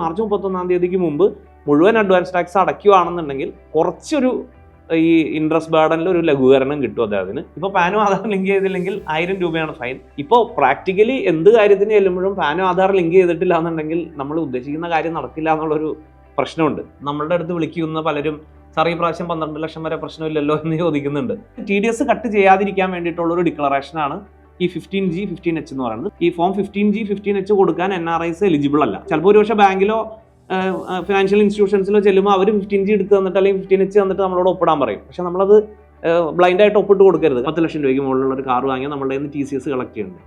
March മുപ്പത്തൊന്നാം തീയതിക്ക് മുമ്പ് മുഴുവൻ അഡ്വാൻസ് ടാക്സ് അടയ്ക്കുകയാണെന്നുണ്ടെങ്കിൽ കുറച്ചൊരു ഈ ഇൻട്രസ്റ്റ് ബേർഡനിൽ ഒരു ലഘൂകരണം കിട്ടും അദ്ദേഹത്തിന്. ഇപ്പോൾ പാനും ആധാർ ലിങ്ക് ചെയ്തില്ലെങ്കിൽ ആയിരം രൂപയാണ് ഫൈൻ ഇപ്പോൾ പ്രാക്ടിക്കലി എന്ത് കാര്യത്തിന് ചെല്ലുമ്പോഴും പാനും ആധാർ ലിങ്ക് ചെയ്തിട്ടില്ല എന്നുണ്ടെങ്കിൽ നമ്മൾ ഉദ്ദേശിക്കുന്ന കാര്യം നടക്കില്ല എന്നുള്ളൊരു പ്രശ്നമുണ്ട്. നമ്മളുടെ അടുത്ത് വിളിക്കുന്ന പലരും സാർ ഈ പ്രാവശ്യം പന്ത്രണ്ട് ലക്ഷം വരെ പ്രശ്നമില്ലല്ലോ എന്ന് ചോദിക്കുന്നുണ്ട്. ടി ഡി എസ് കട്ട് ചെയ്യാതിരിക്കാൻ വേണ്ടിയിട്ടുള്ള ഒരു ഡിക്ലറേഷനാണ് ഈ ഫിഫ്റ്റീൻ ജി ഫിഫ്റ്റീൻ എച്ച് എന്ന് പറയുന്നത്. ഈ form fifteen G fifteen H കൊടുക്കാൻ എൻ ആർ ഐസ് എലിജിബിൾ അല്ല. ചിലപ്പോൾ ഒരു പക്ഷേ ബാങ്കിലോ ഫിനാൻഷ്യൽ ഇൻസ്റ്റിറ്റ്യൂഷൻസിലോ ചെല്ലുമ്പോൾ അവർ ഫിഫ്റ്റീൻ ജി എടുത്ത് തന്നിട്ട് അല്ലെങ്കിൽ ഫിഫ്റ്റീൻ എച്ച് തന്നിട്ട് നമ്മളോട് ഒപ്പിടാൻ പറയും. പക്ഷെ നമ്മളത് ബ്ലൈൻഡ് ആയിട്ട് ഒപ്പിട്ട് കൊടുക്കരുത്. പത്ത് ലക്ഷം രൂപയ്ക്ക് മുകളിലുള്ള ഒരു കാർ വാങ്ങിയാൽ നമ്മളുടെ നിന്ന് ടി സി എസ് കളക്ട് ചെയ്യുന്നുണ്ട്.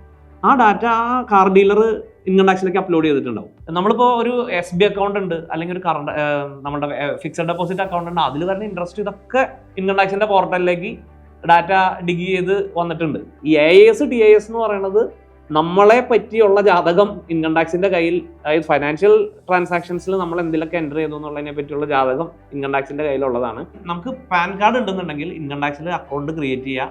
ആ ഡാറ്റ ആ കാർ ഡീലർ ഇൻകം ടാക്സിലേക്ക് അപ്ലോഡ് ചെയ്തിട്ടുണ്ടാവും. നമ്മളിപ്പോൾ ഒരു എസ് ബി അക്കൗണ്ട് ഉണ്ട് അല്ലെങ്കിൽ ഒരു കറണ്ട് നമ്മുടെ ഫിക്സഡ് ഡെപ്പോസിറ്റ് അക്കൗണ്ട് ഉണ്ട്. അതിൽ വരുന്ന ഇൻട്രസ്റ്റ് ഇതൊക്കെ ഇൻകം ടാക്സിന്റെ പോർട്ടലിലേക്ക് ഡാറ്റ ഡിഗ് ചെയ്ത് വന്നിട്ടുണ്ട്. ഈ എ എസ് ടി എസ് എന്ന് പറയുന്നത് നമ്മളെ പറ്റിയുള്ള ജാതകം ഇൻകം ടാക്സിന്റെ കയ്യിൽ അതായത് ഫൈനാൻഷ്യൽ ട്രാൻസാക്ഷൻസിൽ നമ്മൾ എന്തിലൊക്കെ എന്റർ ചെയ്തു എന്നുള്ളതിനെ പറ്റിയുള്ള ജാതകം ഇൻകം ടാക്സിന്റെ കയ്യിലുള്ളതാണ്. നമുക്ക് പാൻ കാർഡ് ഉണ്ടെന്നുണ്ടെങ്കിൽ ഇൻകം ടാക്സിൽ അക്കൗണ്ട് ക്രിയേറ്റ് ചെയ്യുക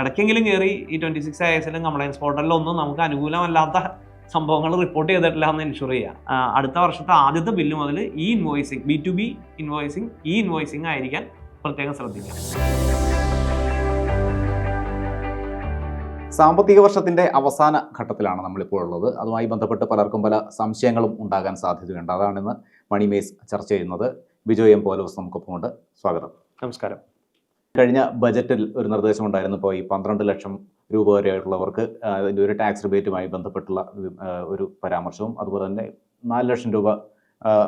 ഇടയ്ക്കെങ്കിലും കയറി ഈ ട്വന്റി സിക്സ് ഐ എസിലും കംപ്ലൈൻസ് പോർട്ടലിൽ ഒന്നും നമുക്ക് അനുകൂലമല്ലാത്ത സംഭവങ്ങൾ റിപ്പോർട്ട് ചെയ്തിട്ടില്ല എന്ന് ഇൻഷുർ ചെയ്യുക അടുത്ത വർഷത്തെ ആദ്യത്തെ ബില്ല് മുതൽ e invoicing B to B invoicing e invoicing ആയിരിക്കാൻ പ്രത്യേകം ശ്രദ്ധിക്കുക സാമ്പത്തിക വർഷത്തിന്റെ അവസാന ഘട്ടത്തിലാണ് നമ്മളിപ്പോൾ ഉള്ളത്. അതുമായി ബന്ധപ്പെട്ട് പലർക്കും പല സംശയങ്ങളും ഉണ്ടാകാൻ സാധ്യതയുണ്ട്. അതാണിന്ന് മണിമേസ് ചർച്ച ചെയ്യുന്നത്. ബിജോയ് എം പോലോസ് നമുക്കൊപ്പമുണ്ട്. സ്വാഗതം. നമസ്കാരം. കഴിഞ്ഞ ബജറ്റിൽ ഒരു നിർദ്ദേശം ഉണ്ടായിരുന്നു ഇപ്പോൾ ഈ പന്ത്രണ്ട് ലക്ഷം രൂപ വരെയുള്ളവർക്ക് ആ, അതിന്റെ ഒരു ടാക്സ് റിബേറ്റുമായി ബന്ധപ്പെട്ടുള്ള ഒരു പരാമർശവും അതുപോലെ തന്നെ നാല് ലക്ഷം രൂപ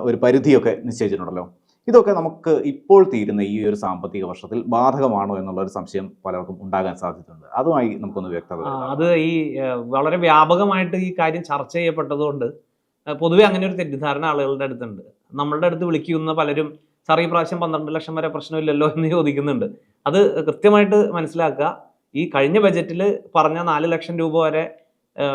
ഒരു പരിധിയൊക്കെ നിശ്ചയിച്ചിട്ടുണ്ടല്ലോ. ഇതൊക്കെ നമുക്ക് ഇപ്പോൾ തീരുന്ന ഈ ഒരു സാമ്പത്തിക വർഷത്തിൽ ബാധകമാണോ എന്നുള്ള ഒരു സംശയം പലർക്കും ഉണ്ടാകാൻ സാധ്യതയുണ്ട്. അതുമായി നമുക്കൊന്ന് വ്യക്തത അത് ഈ വളരെ വ്യാപകമായിട്ട് ഈ കാര്യം ചർച്ച ചെയ്യപ്പെട്ടതുകൊണ്ട് പൊതുവെ അങ്ങനെ ഒരു തെറ്റിദ്ധാരണ ആളുകളുടെ അടുത്തുണ്ട്. നമ്മളുടെ അടുത്ത് വിളിക്കുന്ന പലരും സാർ ഈ പ്രാവശ്യം പന്ത്രണ്ട് ലക്ഷം വരെ പ്രശ്നമില്ലല്ലോ എന്ന് ചോദിക്കുന്നുണ്ട്. അത് കൃത്യമായിട്ട് മനസ്സിലാക്കുക. ഈ കഴിഞ്ഞ ബജറ്റിൽ പറഞ്ഞ നാല് ലക്ഷം രൂപ വരെ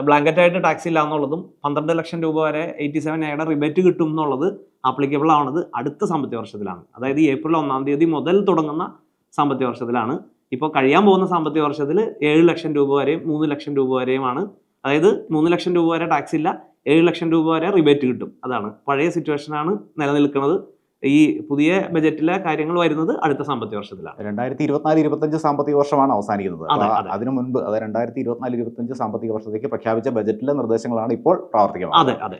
ബ്ലാങ്കറ്റായിട്ട് ടാക്സ് ഇല്ല എന്നുള്ളതും പന്ത്രണ്ട് ലക്ഷം രൂപ വരെ എയ്റ്റി സെവൻ എയുടെ റിബേറ്റ് കിട്ടും എന്നുള്ളത് ആപ്ലിക്കബിൾ ആവുന്നത് അടുത്ത സാമ്പത്തിക വർഷത്തിലാണ്. അതായത് ഏപ്രിൽ ഒന്നാം തീയതി മുതൽ തുടങ്ങുന്ന സാമ്പത്തിക വർഷത്തിലാണ്. ഇപ്പോൾ കഴിയാൻ പോകുന്ന സാമ്പത്തിക വർഷത്തിൽ ഏഴ് ലക്ഷം രൂപ വരെയും മൂന്ന് ലക്ഷം രൂപ വരെയുമാണ്. അതായത് മൂന്ന് ലക്ഷം രൂപ വരെ ടാക്സ് ഇല്ല ഏഴ് ലക്ഷം രൂപ വരെ റിബേറ്റ് കിട്ടും. അതാണ്. പഴയ സിറ്റുവേഷനാണ് നിലനിൽക്കുന്നത്. ഈ പുതിയ ബജറ്റിലെ കാര്യങ്ങൾ വരുന്നത് അടുത്ത സാമ്പത്തിക വർഷത്തിലാണ്. രണ്ടായിരത്തി ഇരുപത്തിനാല് ഇരുപത്തഞ്ച് സാമ്പത്തിക വർഷമാണ് അവസാനിക്കുന്നത്. അതെ, അതിനു മുൻപ് അത് രണ്ടായിരത്തി ഇരുപത്തിനാല് ഇരുപത്തഞ്ച് സാമ്പത്തിക വർഷത്തേക്ക് പ്രഖ്യാപിച്ച ബജറ്റിലെ നിർദ്ദേശങ്ങളാണ് ഇപ്പോൾ അതെ അതെ. അല്ല,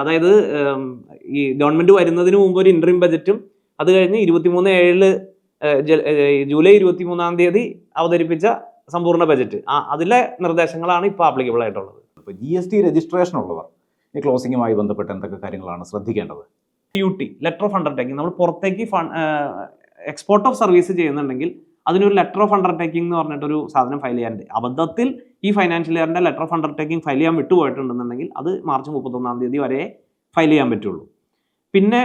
അതായത് ഈ ഗവൺമെന്റ് വരുന്നതിന് മുമ്പ് ഒരു ഇന്റർം ബജറ്റും അത് കഴിഞ്ഞ് ഇരുപത്തിമൂന്ന് ഏഴിൽ ജൂലൈ ഇരുപത്തി മൂന്നാം ജൂലൈ ഇരുപത്തിമൂന്നാം തീയതി അവതരിപ്പിച്ച സമ്പൂർണ ബജറ്റ് ആ അതിലെ നിർദ്ദേശങ്ങളാണ് ഇപ്പോൾ ആപ്ലിക്കബിൾ ആയിട്ടുള്ളത്. അപ്പോൾ ജി എസ് ടി രജിസ്ട്രേഷൻ ഉള്ളവർ ഈ ക്ലോസിംഗുമായി ബന്ധപ്പെട്ട് എന്തൊക്കെ കാര്യങ്ങളാണ് ശ്രദ്ധിക്കേണ്ടത്? U T letter of undertaking നമ്മൾ പുറത്തേക്ക് എക്സ്പോർട്ട് ഓഫ് സർവീസ് ചെയ്യുന്നുണ്ടെങ്കിൽ അതിനൊരു ലെറ്റർ ഓഫ് അണ്ടർടേക്കിംഗ് എന്ന് പറഞ്ഞിട്ടൊരു സാധനം ഫയൽ ചെയ്യാനുണ്ട്. അബദ്ധത്തിൽ ഈ ഫൈനാൻഷ്യൽ ഇയറിന്റെ ലെറ്റർ ഓഫ് അണ്ടർടേക്കിംഗ് ഫയൽ ചെയ്യാൻ വിട്ടുപോയിട്ടുണ്ടെന്നുണ്ടെങ്കിൽ അത് മാർച്ച് മുപ്പത്തൊന്നാം തീയതി വരെ ഫയൽ ചെയ്യാൻ പറ്റുള്ളൂ. പിന്നെ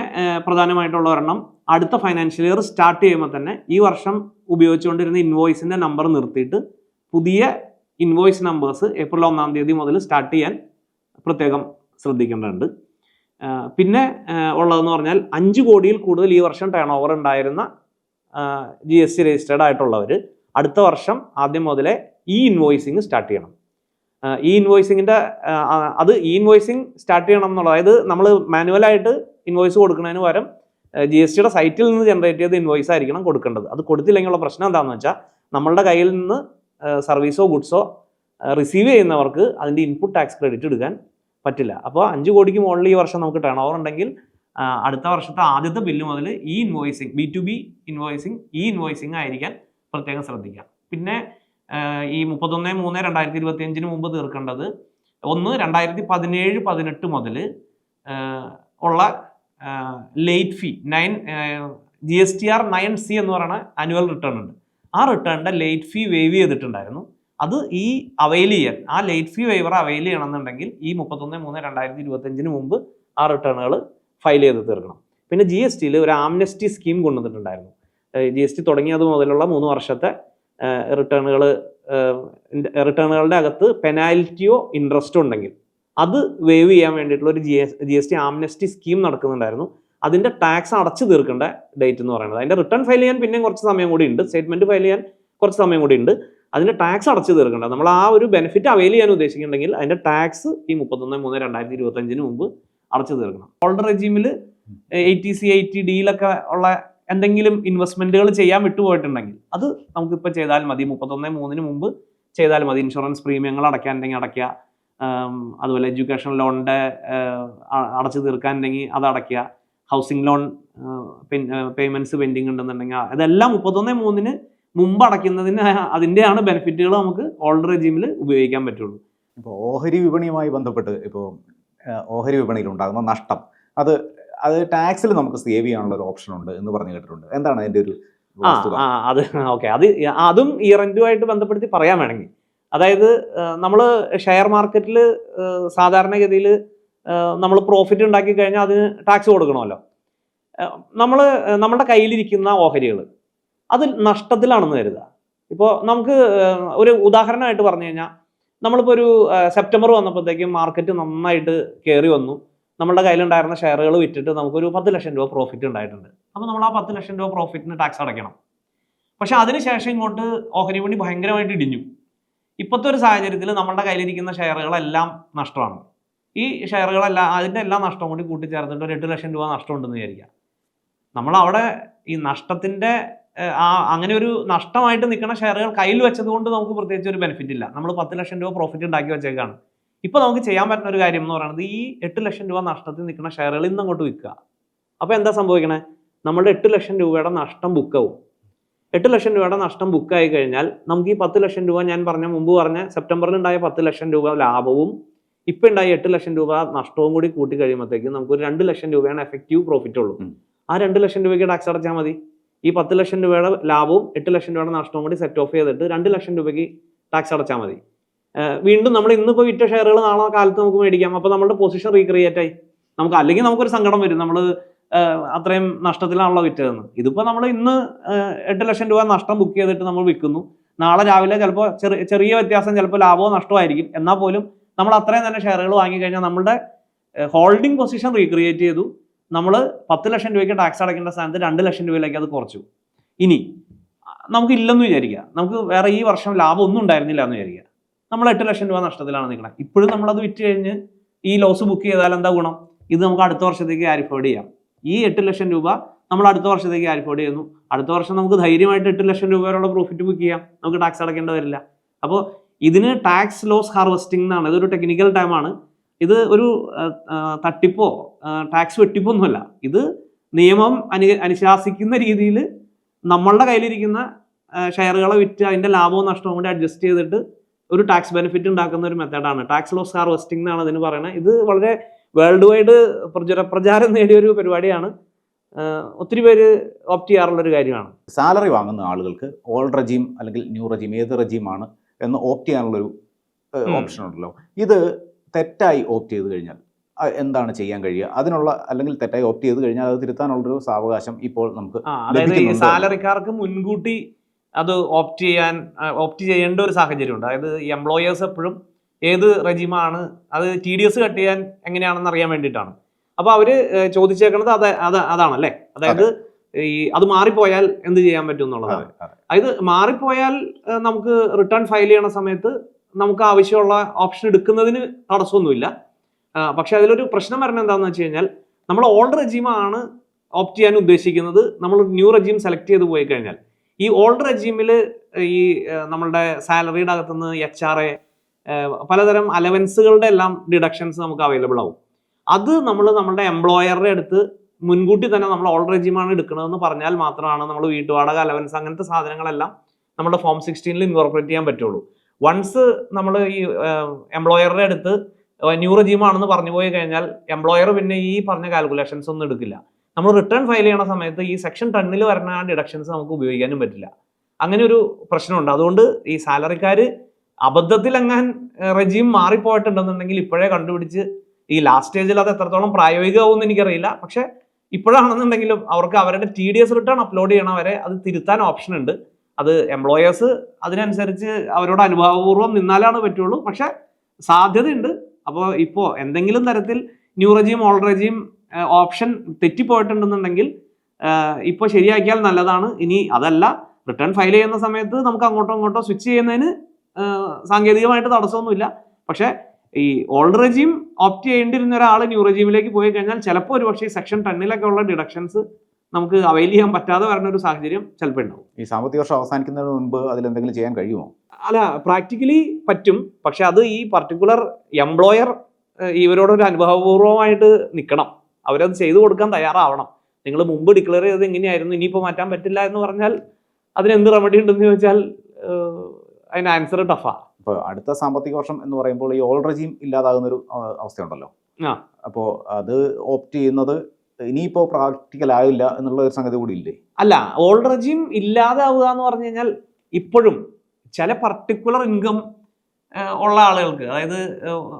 പ്രധാനമായിട്ടുള്ള ഒരെണ്ണം അടുത്ത ഫൈനാൻഷ്യൽ ഇയർ സ്റ്റാർട്ട് ചെയ്യുമ്പോൾ തന്നെ ഈ വർഷം ഉപയോഗിച്ചുകൊണ്ടിരുന്ന ഇൻവോയ്സിന്റെ നമ്പർ നിർത്തിയിട്ട് പുതിയ ഇൻവോയ്സ് നമ്പേഴ്സ് ഏപ്രിൽ ഒന്നാം തീയതി മുതൽ സ്റ്റാർട്ട് ചെയ്യാൻ പ്രത്യേകം ശ്രദ്ധിക്കേണ്ടതുണ്ട്. പിന്നെ ഉള്ളതെന്ന് പറഞ്ഞാൽ അഞ്ച് കോടിയിൽ കൂടുതൽ ഈ വർഷം ടേൺ ഓവർ ഉണ്ടായിരുന്ന ജി എസ് ടി രജിസ്റ്റേർഡ് ആയിട്ടുള്ളവർ അടുത്ത വർഷം ആദ്യം മുതലേ ഈ ഇൻവോയ്സിങ് സ്റ്റാർട്ട് ചെയ്യണം. ഇ ഈ ഇൻവോയ്സിങ്ങിന്റെ അത് ഈ ഇൻവോയ്സിങ് സ്റ്റാർട്ട് ചെയ്യണം എന്നുള്ളത് അതായത് നമ്മൾ മാനുവലായിട്ട് ഇൻവോയ്സ് കൊടുക്കുന്നതിന് പകരം ജി എസ് ടിയുടെ സൈറ്റിൽ നിന്ന് ജനറേറ്റ് ചെയ്ത ഇൻവോയ്സ് ആയിരിക്കണം കൊടുക്കേണ്ടത്. അത് കൊടുത്തില്ലെങ്കിലുള്ള പ്രശ്നം എന്താണെന്ന് വെച്ചാൽ നമ്മളുടെ കയ്യിൽ നിന്ന് സർവീസോ ഗുഡ്സോ റിസീവ് ചെയ്യുന്നവർക്ക് അതിന്റെ ഇൻപുട്ട് ടാക്സ് ക്രെഡിറ്റ് എടുക്കാൻ പറ്റില്ല. അപ്പോൾ അഞ്ച് കോടിക്ക് മുകളിൽ ഈ വർഷം നമുക്ക് ടേൺ ഓവർ ഉണ്ടെങ്കിൽ അടുത്ത വർഷത്തെ ആദ്യത്തെ ബില്ല് മുതൽ e invoicing B to B invoicing e invoicing ആയിരിക്കാൻ പ്രത്യേകം ശ്രദ്ധിക്കുക പിന്നെ ഈ മുപ്പത്തൊന്ന് മൂന്ന് രണ്ടായിരത്തി ഇരുപത്തി അഞ്ചിന് മുമ്പ് തീർക്കേണ്ടത് ഒന്ന് രണ്ടായിരത്തി പതിനേഴ് പതിനെട്ട് മുതൽ ഉള്ള late fee nine G S T R nine C എന്ന് പറയുന്ന ആനുവൽ റിട്ടേൺ ഉണ്ട്. ആ റിട്ടേണിന്റെ ലേറ്റ് ഫീ വേവ് ചെയ്തിട്ടുണ്ടായിരുന്നു. അത് ഈ അവൈൽ ചെയ്യാൻ ആ ലേറ്റ് ഫീ വേവർ അവൈൽ ചെയ്യണമെന്നുണ്ടെങ്കിൽ ഈ മുപ്പത്തൊന്ന് മൂന്ന് രണ്ടായിരത്തി ഇരുപത്തഞ്ചിന് മുമ്പ് ആ റിട്ടേണുകൾ ഫയൽ ചെയ്ത് തീർക്കണം. പിന്നെ ജി എസ് ടിയിൽ ഒരു ആംനെസ്റ്റി സ്കീം കൊണ്ടുവന്നിട്ടുണ്ടായിരുന്നു. ജി എസ് ടി തുടങ്ങിയത് മുതലുള്ള മൂന്ന് വർഷത്തെ റിട്ടേണുകൾ റിട്ടേണുകളുടെ അകത്ത് പെനാൽറ്റിയോ ഇൻട്രസ്റ്റോ ഉണ്ടെങ്കിൽ അത് വേവ് ചെയ്യാൻ വേണ്ടിയിട്ടുള്ള ഒരു G S G S T amnesty scheme നടക്കുന്നുണ്ടായിരുന്നു. അതിന്റെ ടാക്സ് അടച്ചു തീർക്കേണ്ട ഡേറ്റ് എന്ന് പറയുന്നത്. അതിന്റെ റിട്ടേൺ ഫയൽ ചെയ്യാൻ പിന്നെയും കുറച്ച് സമയം കൂടി ഉണ്ട്. സ്റ്റേറ്റ്മെന്റ് ഫയൽ ചെയ്യാൻ കുറച്ച് സമയം കൂടി ഉണ്ട്. അതിന്റെ ടാക്സ് അടച്ചു തീർക്കേണ്ട. നമ്മൾ ആ ഒരു ബെനിഫിറ്റ് അവൈൽ ചെയ്യാൻ ഉദ്ദേശിക്കുന്നുണ്ടെങ്കിൽ അതിന്റെ ടാക്സ് ഈ മുപ്പത്തൊന്ന് മൂന്ന് രണ്ടായിരത്തി ഇരുപത്തഞ്ചിന് മുമ്പ് അടച്ചു തീർക്കണം. ഓൾഡർ റെജീമിൽ എയ്റ്റി സി എയ്റ്റി ഡിയിലൊക്കെ ഉള്ള എന്തെങ്കിലും ഇൻവെസ്റ്റ്മെന്റുകൾ ചെയ്യാൻ വിട്ടുപോയിട്ടുണ്ടെങ്കിൽ അത് നമുക്കിപ്പോൾ ചെയ്താൽ മതി. മുപ്പത്തൊന്ന് മൂന്നിന് മുമ്പ് ചെയ്താൽ മതി. ഇൻഷുറൻസ് പ്രീമിയങ്ങൾ അടയ്ക്കാൻ ഉണ്ടെങ്കിൽ അടയ്ക്കുക അതുപോലെ എഡ്യൂക്കേഷൻ ലോണിന്റെ അടച്ചു തീർക്കാൻ ഉണ്ടെങ്കിൽ അത് അടയ്ക്കുക. ഹൗസിംഗ് ലോൺ പേയ്മെന്റ്സ് പെൻഡിങ് ഉണ്ടെന്നുണ്ടെങ്കിൽ അതെല്ലാം മുപ്പത്തൊന്ന് മൂന്നിന് മുമ്പ് അടയ്ക്കുന്നതിന് അതിന്റെയാണ് ബെനിഫിറ്റുകൾ നമുക്ക് ഓൾഡ് റെജീമിൽ ഉപയോഗിക്കാൻ പറ്റുള്ളൂ. ഇപ്പോൾ ഓഹരി വിപണിയുമായി ബന്ധപ്പെട്ട് ഇപ്പോൾ ഓഹരി വിപണിയിൽ ഉണ്ടാകുന്ന നഷ്ടം. അത് അത് ടാക്സിൽ നമുക്ക് സേവ് ചെയ്യാനുള്ള ഒരു ഓപ്ഷൻ ഉണ്ട് എന്ന് പറഞ്ഞു കേട്ടിട്ടുണ്ട്. എന്താണ് അതിന്റെ ഒരു ആ അത് ഓക്കെ. അത് അതും ഈ റെന്റുമായിട്ട് ബന്ധപ്പെടുത്തി പറയാൻ വേണമെങ്കിൽ. അതായത് നമ്മൾ ഷെയർ മാർക്കറ്റിൽ സാധാരണഗതിയിൽ നമ്മൾ പ്രോഫിറ്റ് ഉണ്ടാക്കി കഴിഞ്ഞാൽ അതിന് ടാക്സ് കൊടുക്കണമല്ലോ. നമ്മൾ നമ്മുടെ കയ്യിലിരിക്കുന്ന ഓഹരികൾ അത് നഷ്ടത്തിലാണെന്ന് കരുതുക. ഇപ്പോൾ നമുക്ക് ഒരു ഉദാഹരണമായിട്ട് പറഞ്ഞു കഴിഞ്ഞാൽ നമ്മളിപ്പോൾ ഒരു സെപ്റ്റംബർ വന്നപ്പോഴത്തേക്കും മാർക്കറ്റ് നന്നായിട്ട് കയറി വന്നു. നമ്മുടെ കയ്യിലുണ്ടായിരുന്ന ഷെയറുകൾ വിറ്റിട്ട് നമുക്കൊരു പത്ത് ലക്ഷം രൂപ പ്രോഫിറ്റ് ഉണ്ടായിട്ടുണ്ട്. അപ്പോൾ നമ്മൾ ആ പത്ത് ലക്ഷം രൂപ പ്രോഫിറ്റിന് ടാക്സ് അടയ്ക്കണം. പക്ഷെ അതിനുശേഷം ഇങ്ങോട്ട് ഓഹരി വിപണി ഭയങ്കരമായിട്ട് ഇടിഞ്ഞു. ഇപ്പോഴത്തെ ഒരു സാഹചര്യത്തിൽ നമ്മുടെ കയ്യിലിരിക്കുന്ന ഷെയറുകളെല്ലാം നഷ്ടമാണ്. ഈ ഷെയറുകളെല്ലാം അതിന്റെ എല്ലാ നഷ്ടവും കൂടി കൂട്ടിച്ചേർത്തിട്ട് ഒരു എട്ട് ലക്ഷം രൂപ നഷ്ടമുണ്ടെന്ന് വിചാരിക്കാം നമ്മൾ അവിടെ ഈ നഷ്ടത്തിന്റെ ആ അങ്ങനെ ഒരു നഷ്ടമായിട്ട് നിൽക്കുന്ന ഷെയറുകൾ കയ്യിൽ വെച്ചത് കൊണ്ട് നമുക്ക് പ്രത്യേകിച്ച് ഒരു ബെനിഫിറ്റ് ഇല്ല. നമ്മൾ പത്ത് ലക്ഷം രൂപ പ്രോഫിറ്റ് ഉണ്ടാക്കി വെച്ചേക്കാണ്. ഇപ്പോൾ നമുക്ക് ചെയ്യാൻ പറ്റുന്ന ഒരു കാര്യം എന്ന് പറയുന്നത് ഈ എട്ട് ലക്ഷം രൂപ നഷ്ടത്തിൽ നിൽക്കുന്ന ഷെയറുകൾ ഇന്ന് അങ്ങോട്ട് വിൽക്കുക. അപ്പോൾ എന്താ സംഭവിക്കണേ? നമ്മുടെ എട്ട് ലക്ഷം രൂപയുടെ നഷ്ടം ബുക്കാവും എട്ട് ലക്ഷം രൂപയുടെ നഷ്ടം ബുക്കായി കഴിഞ്ഞാൽ നമുക്ക് ഈ പത്ത് ലക്ഷം രൂപ ഞാൻ പറഞ്ഞ മുമ്പ് പറഞ്ഞ സെപ്റ്റംബറിൽ ഉണ്ടായ പത്ത് ലക്ഷം രൂപ ലാഭവും ഇപ്പം ഉണ്ടായ എട്ട് ലക്ഷം രൂപ നഷ്ടവും കൂടി കൂട്ടി കഴിയുമ്പോഴത്തേക്കും നമുക്ക് ഒരു രണ്ട് ലക്ഷം രൂപയാണ് എഫക്റ്റീവ് പ്രോഫിറ്റ് ഉള്ളൂ. ആ രണ്ട് ലക്ഷം രൂപയ്ക്ക് ടാക്സ് അടച്ചാൽ മതി. ഈ പത്ത് ലക്ഷം രൂപയുടെ ലാഭവും എട്ട് ലക്ഷം രൂപയുടെ നഷ്ടവും കൂടി സെറ്റ് ഓഫ് ചെയ്തിട്ട് രണ്ട് ലക്ഷം രൂപയ്ക്ക് ടാക്സ് അടച്ചാൽ മതി. വീണ്ടും നമ്മൾ ഇന്നിപ്പോൾ വിറ്റ ഷെയറുകൾ നാളെ കാലത്ത് നമുക്ക് മേടിക്കാം. അപ്പോൾ നമ്മുടെ പൊസിഷൻ റീക്രിയേറ്റ് ആയി. നമുക്ക് അല്ലെങ്കിൽ നമുക്കൊരു സങ്കടം വരും. നമ്മൾ അത്രയും നഷ്ടത്തിലാണല്ലോ വിറ്റതെന്ന്. ഇതിപ്പോൾ നമ്മൾ ഇന്ന് എട്ട് ലക്ഷം രൂപ നഷ്ടം ബുക്ക് ചെയ്തിട്ട് നമ്മൾ വിൽക്കുന്നു. നാളെ രാവിലെ ചിലപ്പോൾ ചെറിയ ചെറിയ വ്യത്യാസം ചിലപ്പോൾ ലാഭമോ നഷ്ടമോ ആയിരിക്കും. എന്നാൽ പോലും നമ്മൾ അത്രയും തന്നെ ഷെയറുകൾ വാങ്ങിക്കഴിഞ്ഞാൽ നമ്മുടെ ഹോൾഡിംഗ് പൊസിഷൻ റീക്രിയേറ്റ് ചെയ്തു. നമ്മൾ പത്ത് ലക്ഷം രൂപയ്ക്ക് ടാക്സ് അടയ്ക്കേണ്ട സ്ഥാനത്ത് രണ്ട് ലക്ഷം രൂപയിലേക്ക് അത് കുറച്ചു. ഇനി നമുക്ക് ഇല്ലെന്ന് വിചാരിക്കുക. നമുക്ക് വേറെ ഈ വർഷം ലാഭം ഒന്നും ഉണ്ടായിരുന്നില്ല എന്ന് വിചാരിക്കുക. നമ്മൾ എട്ട് ലക്ഷം രൂപ നഷ്ടത്തിലാണ് നിൽക്കുന്നത് ഇപ്പോഴും നമ്മളത് വിറ്റ് കഴിഞ്ഞ് ഈ ലോസ് ബുക്ക് ചെയ്താൽ എന്താ ഗുണം? ഇത് നമുക്ക് അടുത്ത വർഷത്തേക്ക് ആരിഫോർഡ് ചെയ്യാം. ഈ എട്ട് ലക്ഷം രൂപ നമ്മൾ അടുത്ത വർഷത്തേക്ക് ആരിഫോർഡ് ചെയ്യുന്നു. അടുത്ത വർഷം നമുക്ക് ധൈര്യമായിട്ട് എട്ട് ലക്ഷം രൂപ വരെയുള്ള പ്രോഫിറ്റ് ബുക്ക് ചെയ്യാം. നമുക്ക് ടാക്സ് അടയ്ക്കേണ്ടി വരില്ല. അപ്പോൾ ഇതിന് ടാക്സ് ലോസ് ഹാർവെസ്റ്റിംഗ് എന്നാണ്. ഇതൊരു ടെക്നിക്കൽ ടൈമാണ് ഇത് ഒരു തട്ടിപ്പോ ടാക്സ് വെട്ടിപ്പോ ഒന്നുമല്ല. ഇത് നിയമം അനു അനുശാസിക്കുന്ന രീതിയിൽ നമ്മളുടെ കയ്യിലിരിക്കുന്ന ഷെയറുകളെ വിറ്റ് അതിന്റെ ലാഭവും നഷ്ടവും കൂടി അഡ്ജസ്റ്റ് ചെയ്തിട്ട് ഒരു ടാക്സ് ബെനിഫിറ്റ് ഉണ്ടാക്കുന്ന ഒരു മെത്തേഡാണ് ടാക്സ് ലോസ് ഹാർവെസ്റ്റിംഗ് എന്നാണ് അതിന് പറയുന്നത്. ഇത് വളരെ വേൾഡ് വൈഡ് പ്രചര പ്രചാരം നേടിയൊരു പരിപാടിയാണ്. ഒത്തിരി പേര് ഓപ്റ്റ് ചെയ്യാറുള്ള ഒരു കാര്യമാണ്. സാലറി വാങ്ങുന്ന ആളുകൾക്ക് ഓൾഡ് റജീം അല്ലെങ്കിൽ ന്യൂ റജീം ഏത് റജീമാണ് എന്ന് ഓപ്റ്റ് ചെയ്യാനുള്ളൊരു. ഓപ്ഷൻ ഉണ്ടല്ലോ. ഇത് തെറ്റായി ഓപ്റ്റ് ചെയ്ത് കഴിഞ്ഞാൽ എന്താണ് ചെയ്യാൻ കഴിയുക? അതിനുള്ള അല്ലെങ്കിൽ തെറ്റായി ഓപ്റ്റ് ചെയ്ത് കഴിഞ്ഞാൽ അത് തിരുത്താനുള്ളൊരു സാവകാശം ഇപ്പോൾ നമുക്ക്? സാലറിക്കാർക്ക് മുൻകൂട്ടി അത് ഓപ്റ്റ് ചെയ്യാൻ ഓപ്റ്റ് ചെയ്യേണ്ട ഒരു സാഹചര്യമുണ്ട്. അതായത് എംപ്ലോയേഴ്സ് എപ്പോഴും ഏത് റെജിമാണ് അത് ടി ഡി എസ് കട്ട് ചെയ്യാൻ എങ്ങനെയാണെന്ന് അറിയാൻ വേണ്ടിയിട്ടാണ്. അപ്പോൾ അവർ ചോദിച്ചേക്കുന്നത് അത് അത് അതാണല്ലേ? അതായത് ഈ അത് മാറിപ്പോയാൽ എന്ത് ചെയ്യാൻ പറ്റും എന്നുള്ളതാണ് അതെ, അതെ. അതായത് മാറിപ്പോയാൽ നമുക്ക് റിട്ടേൺ ഫയൽ ചെയ്യണ സമയത്ത് നമുക്ക് ആവശ്യമുള്ള ഓപ്ഷൻ എടുക്കുന്നതിന് തടസ്സമൊന്നുമില്ല. പക്ഷെ അതിലൊരു പ്രശ്നം വരണം എന്താണെന്ന് വെച്ച് കഴിഞ്ഞാൽ നമ്മൾ ഓൾഡ് റെജീമാണ് ഓപ്റ്റ് ചെയ്യാൻ ഉദ്ദേശിക്കുന്നത്. നമ്മൾ ന്യൂ റെജീം സെലക്ട് ചെയ്ത് പോയി കഴിഞ്ഞാൽ. ഈ ഓൾഡ് റെജീമിൽ ഈ നമ്മളുടെ സാലറിയുടെ അകത്തുനിന്ന് എച്ച് ആർ എ പലതരം അലവൻസുകളുടെ എല്ലാം ഡിഡക്ഷൻസ് നമുക്ക് അവൈലബിൾ ആവും. അത് നമ്മൾ നമ്മുടെ എംപ്ലോയറുടെ അടുത്ത് മുൻകൂട്ടി തന്നെ നമ്മൾ ഓൾഡ് റെജീമാണ് എടുക്കുന്നതെന്ന് പറഞ്ഞാൽ മാത്രമാണ് നമ്മൾ വീട്ടുവാടക അലവൻസ് അങ്ങനത്തെ സാധനങ്ങളെല്ലാം നമ്മുടെ ഫോം സിക്സ്റ്റീനിൽ ഇൻകോർപ്പറേറ്റ് ചെയ്യാൻ പറ്റുള്ളൂ. വൺസ് നമ്മൾ ഈ എംപ്ലോയറുടെ അടുത്ത് ന്യൂ റെജീമാണെന്ന് പറഞ്ഞു പോയി കഴിഞ്ഞാൽ എംപ്ലോയർ പിന്നെ ഈ പറഞ്ഞ കാൽക്കുലേഷൻസ് ഒന്നും എടുക്കില്ല. നമ്മൾ റിട്ടേൺ ഫയൽ ചെയ്യണ സമയത്ത് ഈ സെക്ഷൻ ടെണ്ണിൽ വരുന്ന ഡിഡക്ഷൻസ് നമുക്ക് ഉപയോഗിക്കാനും പറ്റില്ല. അങ്ങനെ ഒരു പ്രശ്നമുണ്ട്. അതുകൊണ്ട് ഈ സാലറിക്കാർ അബദ്ധത്തിൽ എങ്ങാൻ റെജീം മാറിപ്പോയിട്ടുണ്ടെന്നുണ്ടെങ്കിൽ ഇപ്പോഴേ കണ്ടുപിടിച്ച് ഈ ലാസ്റ്റ് സ്റ്റേജിൽ അത് എത്രത്തോളം പ്രായോഗികമാവുമെന്ന് എനിക്കറിയില്ല. പക്ഷേ ഇപ്പോഴാണെന്നുണ്ടെങ്കിലും അവർക്ക് അവരുടെ T D S return upload ചെയ്യണവരെ അത് തിരുത്താൻ ഓപ്ഷൻ ഉണ്ട്. അത് എംപ്ലോയേഴ്സ് അതിനനുസരിച്ച് അവരോട് അനുഭാവപൂർവം നിന്നാലാണ് പറ്റുള്ളൂ. പക്ഷേ സാധ്യതയുണ്ട്. അപ്പോൾ ഇപ്പോൾ എന്തെങ്കിലും തരത്തിൽ new regime old regime option തെറ്റിപ്പോയിട്ടുണ്ടെന്നുണ്ടെങ്കിൽ ഇപ്പോൾ ശരിയാക്കിയാൽ നല്ലതാണ്. ഇനി അതല്ല റിട്ടേൺ ഫയൽ ചെയ്യുന്ന സമയത്ത് നമുക്ക് അങ്ങോട്ടോ അങ്ങോട്ടോ സ്വിച്ച് ചെയ്യുന്നതിന് സാങ്കേതികമായിട്ട് തടസ്സമൊന്നുമില്ല. പക്ഷേ ഈ ഓൾഡ് റെജീം ഓപ്റ്റ് ചെയ്യേണ്ടിരുന്ന ഒരാൾ ന്യൂ റെജീമിലേക്ക് പോയി കഴിഞ്ഞാൽ ചിലപ്പോൾ ഒരു പക്ഷേ സെക്ഷൻ ടെന്നിലൊക്കെ ഉള്ള ഡിഡക്ഷൻസ് നമുക്ക് അവൈൽ ചെയ്യാൻ പറ്റാതെ വരുന്ന ഒരു സാഹചര്യം ചിലപ്പോൾ ഉണ്ടാവും. ഈ സാമ്പത്തിക വർഷം അവസാനിക്കുന്നതിന് മുൻപ് അതിൽ എന്തെങ്കിലും ചെയ്യാൻ കഴിയുമോ? അല്ല പ്രാക്ടിക്കലി പറ്റും. പക്ഷെ അത് ഈ പർട്ടിക്കുലർ എംപ്ലോയർ ഇവരോടൊരു അനുഭവപൂർവമായിട്ട് നിൽക്കണം അവരത് ചെയ്തു കൊടുക്കാൻ തയ്യാറാവണം. നിങ്ങൾ മുമ്പ് ഡിക്ലെയർ ചെയ്തത് എങ്ങനെയായിരുന്നു ഇനിയിപ്പോൾ മാറ്റാൻ പറ്റില്ല എന്ന് പറഞ്ഞാൽ അതിന് എന്ത് റെമഡി ഉണ്ടെന്ന് ചോദിച്ചാൽ അതിന് ആൻസർ ടഫാ ഇപ്പോൾ അടുത്ത സാമ്പത്തിക വർഷം എന്ന് പറയുമ്പോൾ ഈ ഓൾ റെജീം ഇല്ലാതാകുന്ന ഒരു അവസ്ഥയുണ്ടല്ലോ. ആ. അപ്പോൾ അത് ഓപ്റ്റ് ചെയ്യുന്നത് ഇനിയിപ്പോൾ പ്രാക്ടിക്കൽ ആവില്ല എന്നുള്ള ഒരു സംഗതി കൂടി ഇല്ലേ? അല്ല ഓൾ റെജീം ഇല്ലാതാവുക എന്ന് പറഞ്ഞു കഴിഞ്ഞാൽ ഇപ്പോഴും ചില പർട്ടിക്കുലർ ഇൻകം ഉള്ള ആളുകൾക്ക് അതായത്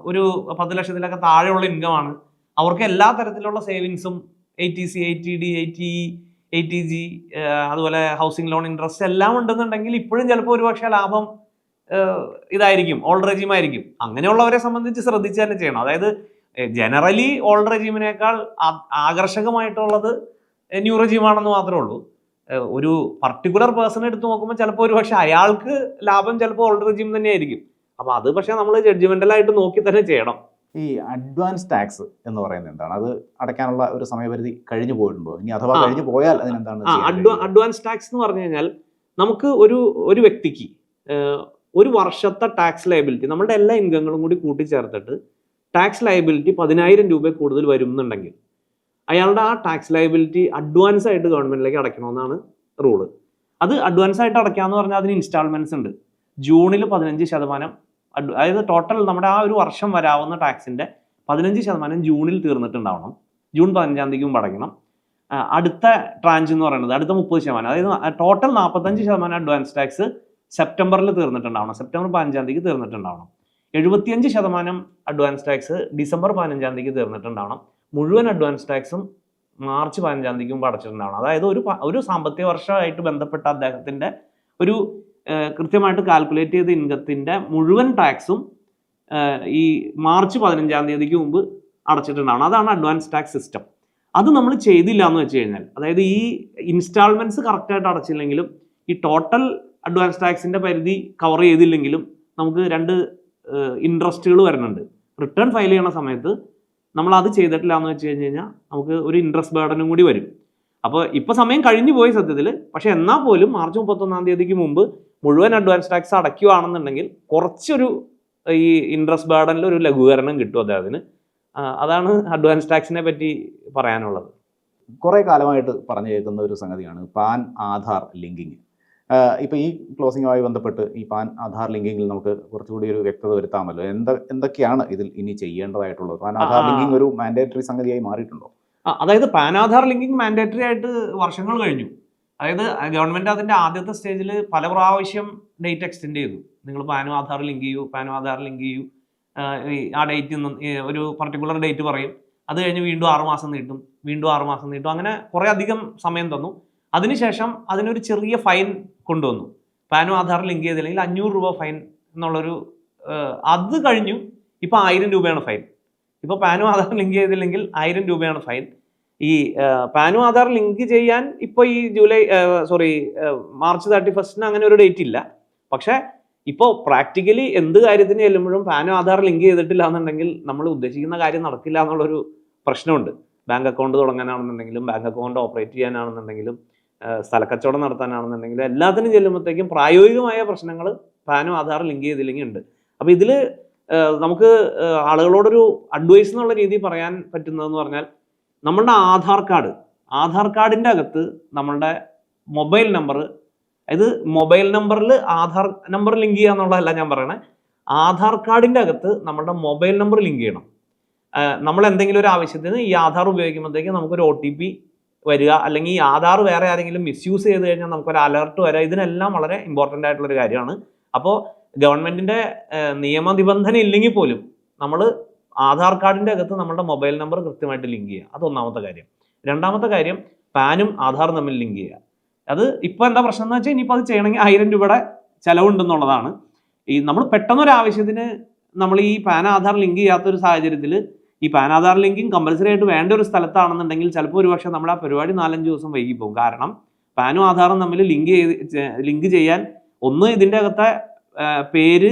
ഒരു പത്ത് ലക്ഷത്തിലൊക്കെ താഴെയുള്ള ഇൻകമാണ് അവർക്ക് എല്ലാ തരത്തിലുള്ള സേവിങ്സും A T C A T D A T A T G അതുപോലെ ഹൗസിംഗ് ലോൺ ഇൻട്രസ്റ്റ് എല്ലാം ഉണ്ടെന്നുണ്ടെങ്കിൽ ഇപ്പോഴും ചിലപ്പോൾ ഒരുപക്ഷെ ലാഭം ഇതായിരിക്കും ഓൾഡ് റെജീം ആയിരിക്കും. അങ്ങനെയുള്ളവരെ സംബന്ധിച്ച് ശ്രദ്ധിച്ച് തന്നെ ചെയ്യണം. അതായത് ജനറലി ഓൾഡ് റെജീമിനേക്കാൾ ആകർഷകമായിട്ടുള്ളത് ന്യൂ റെജീമാണെന്ന് മാത്രമേ ഉള്ളൂ. ഒരു പർട്ടിക്കുലർ പേഴ്സൺ എടുത്ത് നോക്കുമ്പോൾ ചിലപ്പോൾ ഒരു പക്ഷേ അയാൾക്ക് ലാഭം ചിലപ്പോൾ ഓൾഡ് റെജീം തന്നെയായിരിക്കും. അപ്പോൾ അത് പക്ഷേ നമ്മൾ ജഡ്ജ്മെന്റലായിട്ട് നോക്കി തന്നെ ചെയ്യണം. ഈ അഡ്വാൻസ് ടാക്സ് എന്ന് പറയുന്നത് എന്താണ്? അത് അടയ്ക്കാനുള്ള ഒരു സമയപരിധി കഴിഞ്ഞു പോയിട്ടുണ്ടോ? ഇനി അഥവാ കഴിഞ്ഞു പോയാൽ അതിനെന്താണ്? അഡ്വാൻസ് ടാക്സ് എന്ന് പറഞ്ഞു കഴിഞ്ഞാൽ നമുക്ക് ഒരു ഒരു വ്യക്തിക്ക് ഒരു വർഷത്തെ ടാക്സ് ലയബിലിറ്റി നമ്മുടെ എല്ലാ ഇൻകങ്ങളും കൂടി കൂട്ടിച്ചേർത്തിട്ട് ടാക്സ് ലയബിലിറ്റി പതിനായിരം രൂപ കൂടുതൽ വരുന്നുണ്ടെങ്കിൽ അയാളുടെ ആ ടാക്സ് ലയബിലിറ്റി അഡ്വാൻസ് ആയിട്ട് ഗവൺമെന്റിലേക്ക് അടയ്ക്കണമെന്നാണ് റൂൾ അത് അഡ്വാൻസ് ആയിട്ട് അടയ്ക്കാന്ന് പറഞ്ഞാൽ അതിന് ഇൻസ്റ്റാൾമെന്റ്സ് ഉണ്ട്. ജൂണിൽ പതിനഞ്ച് ശതമാനം അതായത് ടോട്ടൽ നമ്മുടെ ആ ഒരു വർഷം വരാവുന്ന ടാക്സിന്റെ പതിനഞ്ച് ശതമാനം ജൂണിൽ തീർന്നിട്ടുണ്ടാവണം. ജൂൺ പതിനഞ്ചാം തീയതി മുമ്പ് അടയ്ക്കണം. അടുത്ത ട്രാൻസ് എന്ന് പറയുന്നത് അടുത്ത മുപ്പത് ശതമാനം അതായത് ടോട്ടൽ നാൽപ്പത്തഞ്ച് ശതമാനം അഡ്വാൻസ് ടാക്സ് സെപ്റ്റംബറിൽ തീർന്നിട്ടുണ്ടാവണം. സെപ്റ്റംബർ പതിനഞ്ചാം തീയതി തീർന്നിട്ടുണ്ടാവണം. എഴുപത്തിയഞ്ച് ശതമാനം അഡ്വാൻസ് ടാക്സ് ഡിസംബർ പതിനഞ്ചാം തീയതി തീർന്നിട്ടുണ്ടാവണം. മുഴുവൻ അഡ്വാൻസ് ടാക്സും മാർച്ച് പതിനഞ്ചാം തീയതി മുമ്പ് അടച്ചിട്ടുണ്ടാവണം. അതായത് ഒരു ഒരു സാമ്പത്തിക വർഷമായിട്ട് ബന്ധപ്പെട്ട അദ്ദേഹത്തിന്റെ ഒരു കൃത്യമായിട്ട് കാൽക്കുലേറ്റ് ചെയ്ത ഇൻകത്തിന്റെ മുഴുവൻ ടാക്സും ഈ മാർച്ച് പതിനഞ്ചാം തീയതിക്ക് മുമ്പ് അടച്ചിട്ടുണ്ടാവണം. അതാണ് അഡ്വാൻസ് ടാക്സ് സിസ്റ്റം അത് നമ്മൾ ചെയ്തില്ല എന്ന് വെച്ച് കഴിഞ്ഞാൽ അതായത് ഈ ഇൻസ്റ്റാൾമെന്റ്സ് കറക്റ്റായിട്ട് അടച്ചില്ലെങ്കിലും ഈ ടോട്ടൽ അഡ്വാൻസ് ടാക്സിന്റെ പരിധി കവർ ചെയ്തില്ലെങ്കിലും നമുക്ക് രണ്ട് ഇൻട്രസ്റ്റുകൾ വരുന്നുണ്ട്. റിട്ടേൺ ഫയൽ ചെയ്യണ സമയത്ത് നമ്മൾ അത് ചെയ്തിട്ടില്ല എന്ന് വെച്ച് കഴിഞ്ഞ് കഴിഞ്ഞാൽ നമുക്ക് ഒരു ഇൻട്രസ്റ്റ് ബേർഡനും കൂടി വരും. അപ്പോൾ ഇപ്പോൾ സമയം കഴിഞ്ഞു പോയി സത്യത്തിൽ പക്ഷേ എന്നാൽ പോലും മാർച്ച് മുപ്പത്തൊന്നാം തീയതിക്ക് മുമ്പ് മുഴുവൻ അഡ്വാൻസ് ടാക്സ് അടയ്ക്കുകയാണെന്നുണ്ടെങ്കിൽ കുറച്ചൊരു ഈ ഇൻട്രസ്റ്റ് ബേർഡനിൽ ഒരു ലഘൂകരണം കിട്ടും അദ്ദേഹത്തിന് അതാണ് അഡ്വാൻസ് ടാക്സിനെ പറ്റി പറയാനുള്ളത്. കുറേ കാലമായിട്ട് പറഞ്ഞു കേൾക്കുന്ന ഒരു സംഗതിയാണ് പാൻ ആധാർ ലിങ്കിങ്. ഇപ്പൊ ഈ ക്ലോസിംഗുമായി ബന്ധപ്പെട്ട് ഈ പാൻ ആധാർ ലിങ്കിങ്ങിൽ നമുക്ക് കുറച്ചുകൂടി ഒരു വ്യക്തത വരുത്താമല്ലോ. എന്താ എന്തൊക്കെയാണ് ഇതിൽ ഇനി ചെയ്യേണ്ടതായിട്ടുള്ളത്? പാൻ ആധാർ. ലിങ്കിങ് ഒരു മാൻഡേറ്ററി സംഗതിയായി മാറിയിട്ടുണ്ടോ? അതായത് പാൻ ആധാർ ലിങ്കിങ് മാൻഡേറ്ററി ആയിട്ട് വർഷങ്ങൾ കഴിഞ്ഞു. അതായത് ഗവൺമെന്റ് അതിന്റെ ആദ്യത്തെ സ്റ്റേജിൽ പല പ്രാവശ്യം ഡേറ്റ് എക്സ്റ്റെൻഡ് ചെയ്തു. നിങ്ങൾ പാനും ആധാർ ലിങ്ക് ചെയ്യൂ പാനും ആധാർ ലിങ്ക് ചെയ്യൂ. ആ, ഡേറ്റ് ഒരു പർട്ടിക്കുലർ ഡേറ്റ് പറയും. അത് കഴിഞ്ഞ് വീണ്ടും ആറുമാസം നീട്ടും. വീണ്ടും ആറുമാസം നീട്ടും. അങ്ങനെ കുറേ അധികം സമയം തന്നു. അതിനുശേഷം അതിനൊരു ചെറിയ ഫൈൻ കൊണ്ടുവന്നു. പാനും ആധാർ ലിങ്ക് ചെയ്തില്ലെങ്കിൽ അഞ്ഞൂറ് രൂപ ഫൈൻ എന്നുള്ളൊരു അത് കഴിഞ്ഞു ഇപ്പോൾ ആയിരം രൂപയാണ് ഫൈൻ ഇപ്പോൾ പാനും ആധാർ ലിങ്ക് ചെയ്തില്ലെങ്കിൽ ആയിരം രൂപയാണ് ഫൈൻ ഈ പാനു ആധാർ ലിങ്ക് ചെയ്യാൻ ഇപ്പോൾ ഈ ജൂലൈ സോറി മാർച്ച് തേർട്ടി ഫസ്റ്റിന് അങ്ങനെ ഒരു ഡേറ്റ് ഇല്ല. പക്ഷേ ഇപ്പോൾ പ്രാക്ടിക്കലി എന്ത് കാര്യത്തിന് ചെല്ലുമ്പോഴും പാനും ആധാർ ലിങ്ക് ചെയ്തിട്ടില്ല എന്നുണ്ടെങ്കിൽ നമ്മൾ ഉദ്ദേശിക്കുന്ന കാര്യം നടക്കില്ല എന്നുള്ളൊരു പ്രശ്നമുണ്ട്. ബാങ്ക് അക്കൗണ്ട് തുടങ്ങാനാണെന്നുണ്ടെങ്കിലും ബാങ്ക് അക്കൗണ്ട് ഓപ്പറേറ്റ് ചെയ്യാനാണെന്നുണ്ടെങ്കിലും സ്ഥലക്കച്ചവടം നടത്താനാണെന്നുണ്ടെങ്കിലും എല്ലാത്തിനും ചെല്ലുമ്പോഴത്തേക്കും പ്രായോഗികമായ പ്രശ്നങ്ങൾ പാനും ആധാർ ലിങ്ക് ചെയ്തില്ലെങ്കിൽ ഉണ്ട്. അപ്പോൾ ഇതിൽ നമുക്ക് ആളുകളോടൊരു അഡ്വൈസ് എന്നുള്ള രീതിയിൽ പറയാൻ പറ്റുന്നതെന്ന് പറഞ്ഞാൽ നമ്മളുടെ ആധാർ കാർഡ് ആധാർ കാർഡിന്റെ അകത്ത് നമ്മളുടെ മൊബൈൽ നമ്പർ അതായത് മൊബൈൽ നമ്പറിൽ ആധാർ നമ്പർ ലിങ്ക് ചെയ്യുക എന്നുള്ളതല്ല ഞാൻ പറയണേ. ആധാർ കാർഡിന്റെ അകത്ത് നമ്മളുടെ മൊബൈൽ നമ്പർ ലിങ്ക് ചെയ്യണം. നമ്മൾ എന്തെങ്കിലും ഒരു ആവശ്യത്തിന് ഈ ആധാർ ഉപയോഗിക്കുമ്പോഴത്തേക്ക് നമുക്കൊരു ഒ ടി പി വരിക അല്ലെങ്കിൽ ഈ ആധാർ വേറെ ആരെങ്കിലും മിസ്യൂസ് ചെയ്ത് കഴിഞ്ഞാൽ നമുക്കൊരു അലർട്ട് വരിക ഇതിനെല്ലാം വളരെ ഇമ്പോർട്ടന്റ് ആയിട്ടുള്ളൊരു കാര്യമാണ്. അപ്പോൾ ഗവൺമെന്റിന്റെ നിയമനിബന്ധന ഇല്ലെങ്കിൽ പോലും നമ്മൾ ആധാർ കാർഡിന്റെ അകത്ത് നമ്മുടെ മൊബൈൽ നമ്പർ കൃത്യമായിട്ട് ലിങ്ക് ചെയ്യുക. അത് ഒന്നാമത്തെ കാര്യം. രണ്ടാമത്തെ കാര്യം പാനും ആധാറും തമ്മിൽ ലിങ്ക് ചെയ്യുക. അത് ഇപ്പോൾ എന്താ പ്രശ്നം എന്ന് വെച്ചാൽ ഇനിയിപ്പോൾ അത് ചെയ്യണമെങ്കിൽ ആയിരം രൂപയുടെ ചിലവുണ്ടെന്നുള്ളതാണ്. ഈ നമ്മൾ പെട്ടെന്നൊരു ആവശ്യത്തിന് നമ്മൾ ഈ പാൻ ആധാർ ലിങ്ക് ചെയ്യാത്ത ഒരു സാഹചര്യത്തിൽ ഈ പാൻ ആധാർ ലിങ്കിങ് കമ്പൽസറി ആയിട്ട് വേണ്ട ഒരു സ്ഥലത്താണെന്നുണ്ടെങ്കിൽ ചിലപ്പോൾ ഒരു പക്ഷേ നമ്മൾ ആ പരിപാടി നാലഞ്ച് ദിവസം വൈകി പോകും. കാരണം പാനും ആധാറും തമ്മിൽ ലിങ്ക് ചെയ്ത് ലിങ്ക് ചെയ്യാൻ ഒന്ന് ഇതിന്റെ അകത്തെ പേര്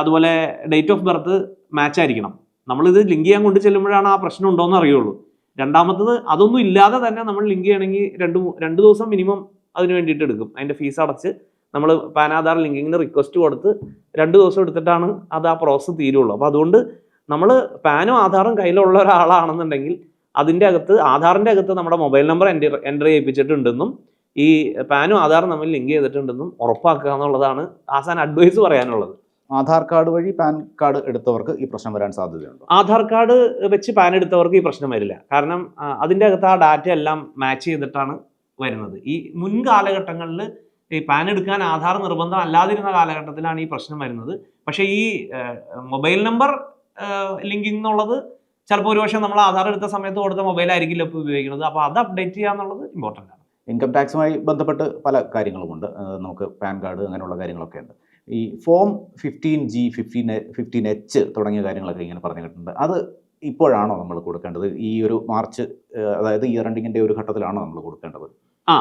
അതുപോലെ ഡേറ്റ് ഓഫ് ബർത്ത് മാച്ച് ആയിരിക്കണം. നമ്മളിത് ലിങ്ക് ചെയ്യാൻ കൊണ്ട് ചെല്ലുമ്പോഴാണ് ആ പ്രശ്നം ഉണ്ടോ എന്ന് അറിയുള്ളൂ. രണ്ടാമത്തത് അതൊന്നും ഇല്ലാതെ തന്നെ നമ്മൾ ലിങ്ക് ചെയ്യണമെങ്കിൽ രണ്ട് രണ്ട് ദിവസം മിനിമം അതിന് വേണ്ടിയിട്ട് എടുക്കും. അതിന്റെ ഫീസ് അടച്ച് നമ്മൾ പാൻ ആധാർ ലിങ്കിങ്ങിന് റിക്വസ്റ്റ് കൊടുത്ത് രണ്ട് ദിവസം എടുത്തിട്ടാണ് അത് ആ പ്രോസസ്സ് തീരുള്ളൂ. അപ്പോൾ അതുകൊണ്ട് നമ്മൾ പാനും ആധാറും കയ്യിലുള്ള ഒരാളാണെന്നുണ്ടെങ്കിൽ അതിന്റെ അകത്ത് ആധാറിന്റെ അകത്ത് നമ്മുടെ മൊബൈൽ നമ്പർ എന്റർ എന്റർ ചെയ്യിപ്പിച്ചിട്ടുണ്ടെന്നും ഈ പാനും ആധാറും നമ്മൾ ലിങ്ക് ചെയ്തിട്ടുണ്ടെന്നും ഉറപ്പാക്കുക എന്നുള്ളതാണ് ആസാൻ അഡ്വൈസ് പറയാനുള്ളത്. ആധാർ കാർഡ് വഴി പാൻ കാർഡ് എടുത്തവർക്ക് ഈ പ്രശ്നം വരാൻ സാധ്യതയുണ്ട്? ആധാർ കാർഡ് വെച്ച് പാൻ എടുത്തവർക്ക് ഈ പ്രശ്നം വരില്ല. കാരണം അതിന്റെ അകത്ത് ആ ഡാറ്റ എല്ലാം മാച്ച് ചെയ്തിട്ടാണ് വരുന്നത്. ഈ മുൻകാലഘട്ടങ്ങളിൽ ഈ പാൻ എടുക്കാൻ ആധാർ നിർബന്ധം അല്ലാതിരുന്ന കാലഘട്ടത്തിലാണ് ഈ പ്രശ്നം വരുന്നത്. പക്ഷേ ഈ മൊബൈൽ നമ്പർ ലിങ്കിങ് എന്നുള്ളത് ചിലപ്പോൾ ഒരുപക്ഷെ നമ്മൾ ആധാർ എടുത്ത സമയത്ത് കൊടുത്ത മൊബൈൽ ആയിരിക്കില്ല ഇപ്പോൾ ഉപയോഗിക്കുന്നത്. അപ്പോൾ അത് അപ്ഡേറ്റ് ചെയ്യുക എന്നുള്ളത് ഇമ്പോർട്ടന്റ് ആണ്. ഇൻകം ടാക്സുമായി ബന്ധപ്പെട്ട് പല കാര്യങ്ങളുമുണ്ട്. നമുക്ക് പാൻ കാർഡ് അങ്ങനെയുള്ള കാര്യങ്ങളൊക്കെ ഉണ്ട്. ഈ form fifteen G fifteen fifteen H തുടങ്ങിയ കാര്യങ്ങളൊക്കെ ഇങ്ങനെ പറഞ്ഞു കേട്ടിട്ടുണ്ട് അത് ഇപ്പോഴാണോ നമ്മൾ കൊടുക്കേണ്ടത്? ഈ ഒരു മാർച്ച് അതായത് ഇയർ എൻഡിങ്ങിന്റെ ഒരു ഘട്ടത്തിലാണോ നമ്മൾ കൊടുക്കേണ്ടത്? ആ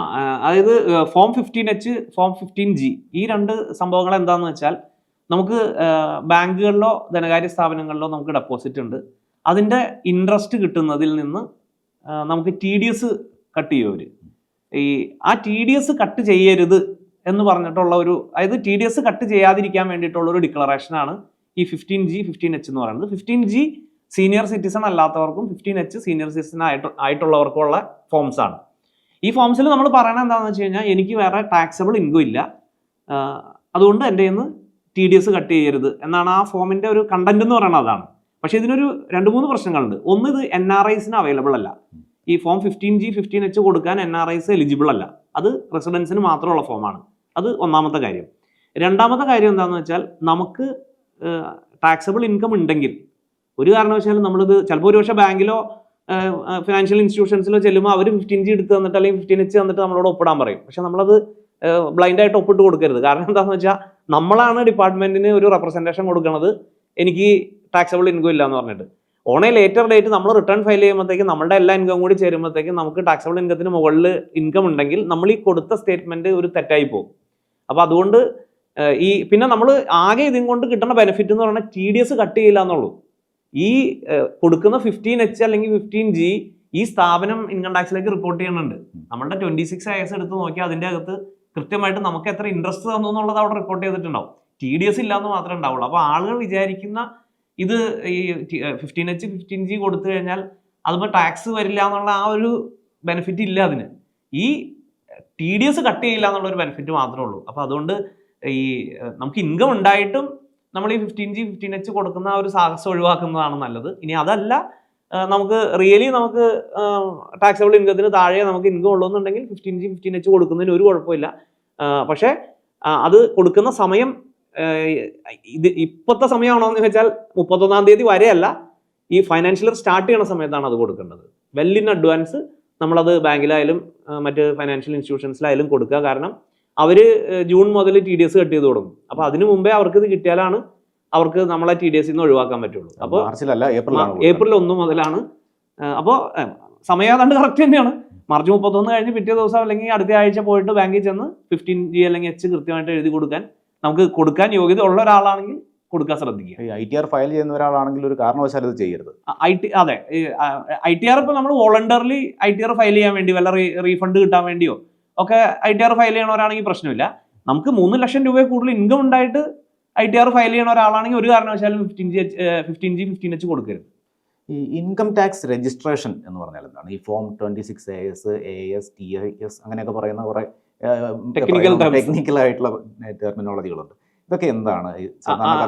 അതായത് form fifteen H form fifteen G ഈ രണ്ട് സംഭവങ്ങൾ എന്താണെന്ന് വെച്ചാൽ നമുക്ക് ബാങ്കുകളിലോ ധനകാര്യ സ്ഥാപനങ്ങളിലോ നമുക്ക് ഡെപ്പോസിറ്റ് ഉണ്ട്. അതിന്റെ ഇൻട്രസ്റ്റ് കിട്ടുന്നതിൽ നിന്ന് നമുക്ക് ടി ഡി എസ് കട്ട് ചെയ്യും ഈ ആ ടി ഡി എസ് കട്ട് ചെയ്യരുത് എന്ന് പറഞ്ഞിട്ടുള്ള ഒരു അതായത് ടി ഡി എസ് കട്ട് ചെയ്യാതിരിക്കാൻ വേണ്ടിയിട്ടുള്ള ഒരു ഡിക്ലറേഷനാണ് ഈ ഫിഫ്റ്റീൻ ജി ഫിഫ്റ്റീൻ എച്ച് എന്ന് പറയുന്നത്. ഫിഫ്റ്റീൻ ജി സീനിയർ സിറ്റിസൺ അല്ലാത്തവർക്കും ഫിഫ്റ്റീൻ എച്ച് സീനിയർ സിറ്റിസൺ ആയിട്ട് ആയിട്ടുള്ളവർക്കുള്ള ഫോംസ് ആണ്. ഈ ഫോംസിൽ നമ്മൾ പറയണത് എന്താണെന്ന് വെച്ച് കഴിഞ്ഞാൽ എനിക്ക് വേറെ ടാക്സബിൾ ഇൻകം ഇല്ല. അതുകൊണ്ട് എന്റെ ഇന്ന് ടി ഡി എസ് കട്ട് ചെയ്യരുത് എന്നാണ് ആ ഫോമിന്റെ ഒരു കണ്ടന്റ് എന്ന് പറയുന്നത് അതാണ്. പക്ഷേ ഇതിനൊരു രണ്ട് മൂന്ന് പ്രശ്നങ്ങളുണ്ട്. ഒന്ന് ഇത് എൻ ആർ ഐസിന് അവൈലബിൾ അല്ല. ഈ form fifteen G fifteen H കൊടുക്കാൻ എൻ ആർ ഐസ് എലിജിബിൾ അല്ല. അത് റെസിഡൻസിന് മാത്രമുള്ള ഫോമാണ് അത് ഒന്നാമത്തെ കാര്യം. രണ്ടാമത്തെ കാര്യം എന്താണെന്ന് വെച്ചാൽ നമുക്ക് ടാക്സബിൾ ഇൻകം ഉണ്ടെങ്കിൽ ഒരു കാരണവശാലും നമ്മളിത് ചിലപ്പോൾ ഒരു പക്ഷേ ബാങ്കിലോ ഫിനാൻഷ്യൽ ഇൻസ്റ്റിറ്റ്യൂഷൻസിലോ ചെല്ലുമ്പോൾ അവർ ഫിഫ്റ്റീൻ ജി എടുത്ത് തന്നിട്ട് അല്ലെങ്കിൽ ഫിഫ്റ്റീൻ എച്ച് തന്നിട്ട് നമ്മളോട് ഒപ്പിടാൻ പറയും. പക്ഷെ നമ്മളത് ബ്ലൈൻഡായിട്ട് ഒപ്പിട്ട് കൊടുക്കരുത്. കാരണം എന്താണെന്ന് വെച്ചാൽ നമ്മളാണ് ഡിപ്പാർട്ട്മെന്റിന് ഒരു റെപ്രസെന്റേഷൻ കൊടുക്കുന്നത് എനിക്ക് ടാക്സബിൾ ഇൻകം ഇല്ല എന്ന് പറഞ്ഞിട്ട് എ ലേറ്റർ ഡേറ്റ് നമ്മൾ റിട്ടേൺ ഫയൽ ചെയ്യുമ്പോഴത്തേക്കും നമ്മുടെ എല്ലാ ഇൻകം കൂടി ചേരുമ്പോഴത്തേക്കും നമുക്ക് ടാക്സബിൾ ഇൻകത്തിന് മുകളിൽ ഇൻകം ഉണ്ടെങ്കിൽ നമ്മൾ ഈ കൊടുത്ത സ്റ്റേറ്റ്മെന്റ് ഒരു തെറ്റായി പോകും. അപ്പോൾ അതുകൊണ്ട് ഈ പിന്നെ നമ്മൾ ആകെ ഇതും കൊണ്ട് കിട്ടുന്ന ബെനിഫിറ്റ് എന്ന് പറഞ്ഞാൽ ടി ഡി എസ് കട്ട് ചെയ്യില്ല എന്നുള്ളൂ. ഈ കൊടുക്കുന്ന ഫിഫ്റ്റീൻ എച്ച് അല്ലെങ്കിൽ ഫിഫ്റ്റീൻ ജി ഈ സ്ഥാപനം ഇൻകം ടാക്സിലേക്ക് റിപ്പോർട്ട് ചെയ്യുന്നുണ്ട്. നമ്മളുടെ ട്വന്റി സിക്സ് എസ് എടുത്ത് നോക്കിയാൽ അതിന്റെ അകത്ത് കൃത്യമായിട്ട് നമുക്ക് എത്ര ഇൻട്രസ്റ്റ് തന്നു എന്നുള്ളത് അവിടെ റിപ്പോർട്ട് ചെയ്തിട്ടുണ്ടാവും. ടി ഡി എസ് ഇല്ലാന്ന് മാത്രമേ ഉണ്ടാവുള്ളൂ. അപ്പോൾ ആളുകൾ വിചാരിക്കുന്ന ഇത് ഈ ഫിഫ്റ്റീൻ എച്ച് ഫിഫ്റ്റീൻ ജി കൊടുത്തു കഴിഞ്ഞാൽ അതിപ്പോൾ ടാക്സ് വരില്ല എന്നുള്ള ആ ഒരു ബെനിഫിറ്റ് ഇല്ല അതിന്. ഈ ടി ഡി എസ് കട്ട് ചെയ്യില്ല എന്നുള്ള ഒരു ബെനിഫിറ്റ് മാത്രമേ ഉള്ളൂ. അപ്പോൾ അതുകൊണ്ട് ഈ നമുക്ക് ഇൻകം ഉണ്ടായിട്ടും നമ്മൾ ഈ ഫിഫ്റ്റീൻ ജി ഫിഫ്റ്റീൻ എച്ച് കൊടുക്കുന്ന ആ ഒരു സാഹസം ഒഴിവാക്കുന്നതാണ് നല്ലത്. ഇനി അതല്ല നമുക്ക് റിയലി നമുക്ക് ടാക്സബിൾ ഇൻകത്തിന് താഴെ നമുക്ക് ഇൻകം ഉള്ളൂന്നുണ്ടെങ്കിൽ ഫിഫ്റ്റീൻ ജി ഫിഫ്റ്റീൻ എച്ച് കൊടുക്കുന്നതിന് ഒരു കുഴപ്പമില്ല. പക്ഷേ അത് കൊടുക്കുന്ന സമയം ഇത് ഇപ്പോഴത്തെ സമയമാണോ എന്ന് വെച്ചാൽ മുപ്പത്തൊന്നാം തീയതി വരെയല്ല. ഈ ഫൈനാൻഷ്യൽ സ്റ്റാർട്ട് ചെയ്യണ സമയത്താണ് അത് കൊടുക്കേണ്ടത്. വെൽ ഇൻ അഡ്വാൻസ് നമ്മളത് ബാങ്കിലായാലും മറ്റ് ഫൈനാൻഷ്യൽ ഇൻസ്റ്റിറ്റ്യൂഷൻസിലായാലും കൊടുക്കുക. കാരണം അവർ ജൂൺ മുതൽ ടി ഡി എസ് കട്ട് ചെയ്ത് തുടങ്ങും. അപ്പോൾ അതിനു മുമ്പേ അവർക്ക് ഇത് കിട്ടിയാലാണ് അവർക്ക് നമ്മളെ ടി ഡി എസിൽ നിന്ന് ഒഴിവാക്കാൻ പറ്റുള്ളൂ. അപ്പോൾ ഏപ്രിൽ ഒന്ന് മുതലാണ് അപ്പോൾ സമയം ഏതാണ്ട് കറക്റ്റ് തന്നെയാണ്. മാർച്ച് മുപ്പത്തൊന്ന് കഴിഞ്ഞ് പിറ്റേ ദിവസം അല്ലെങ്കിൽ അടുത്ത ആഴ്ച പോയിട്ട് ബാങ്കിൽ ചെന്ന് ഫിഫ്റ്റീൻ ജി അല്ലെങ്കിൽ എച്ച് കൃത്യമായിട്ട് എഴുതി കൊടുക്കാൻ നമുക്ക് കൊടുക്കാൻ യോഗ്യത ഉള്ള ഒരാളാണെങ്കിൽ കൊടുക്കാൻ ശ്രദ്ധിക്കുക. ഐ ടി ആർ ഫയൽ ചെയ്യുന്ന ഒരാളാണെങ്കിൽ ഒരു കാരണവശാലും ഇത് ചെയ്യരുത്. ഐ ടി അതെ ഐ ടി ആർ ഇപ്പോൾ നമ്മൾ voluntarily I T R file ചെയ്യാൻ വേണ്ടി വല്ല റീഫണ്ട് കിട്ടാൻ വേണ്ടിയോ ഒക്കെ ഐ ടി ആർ ഫയൽ ചെയ്യണവരാണെങ്കിൽ പ്രശ്നമില്ല. നമുക്ക് മൂന്ന് ലക്ഷം രൂപ കൂടുതൽ ഇൻകം ഉണ്ടായിട്ട് ഐ ടി ആർ ഫയൽ ചെയ്യണ ഒരാളാണെങ്കിൽ ഒരു കാരണവശാലും fifteen G fifteen G fifteen H കൊടുക്കരുത്. ഈ ഇൻകം ടാക്സ് രജിസ്ട്രേഷൻ എന്ന് പറഞ്ഞാൽ എന്താണ്? ഈ form twenty six A S A S T I S അങ്ങനെയൊക്കെ പറയുന്ന കുറെ ടെക്നിക്കൽ ടെക്നിക്കൽ ആയിട്ടുള്ള ടെർമിനോളജികളുണ്ട് ഇതൊക്കെ എന്താണ്?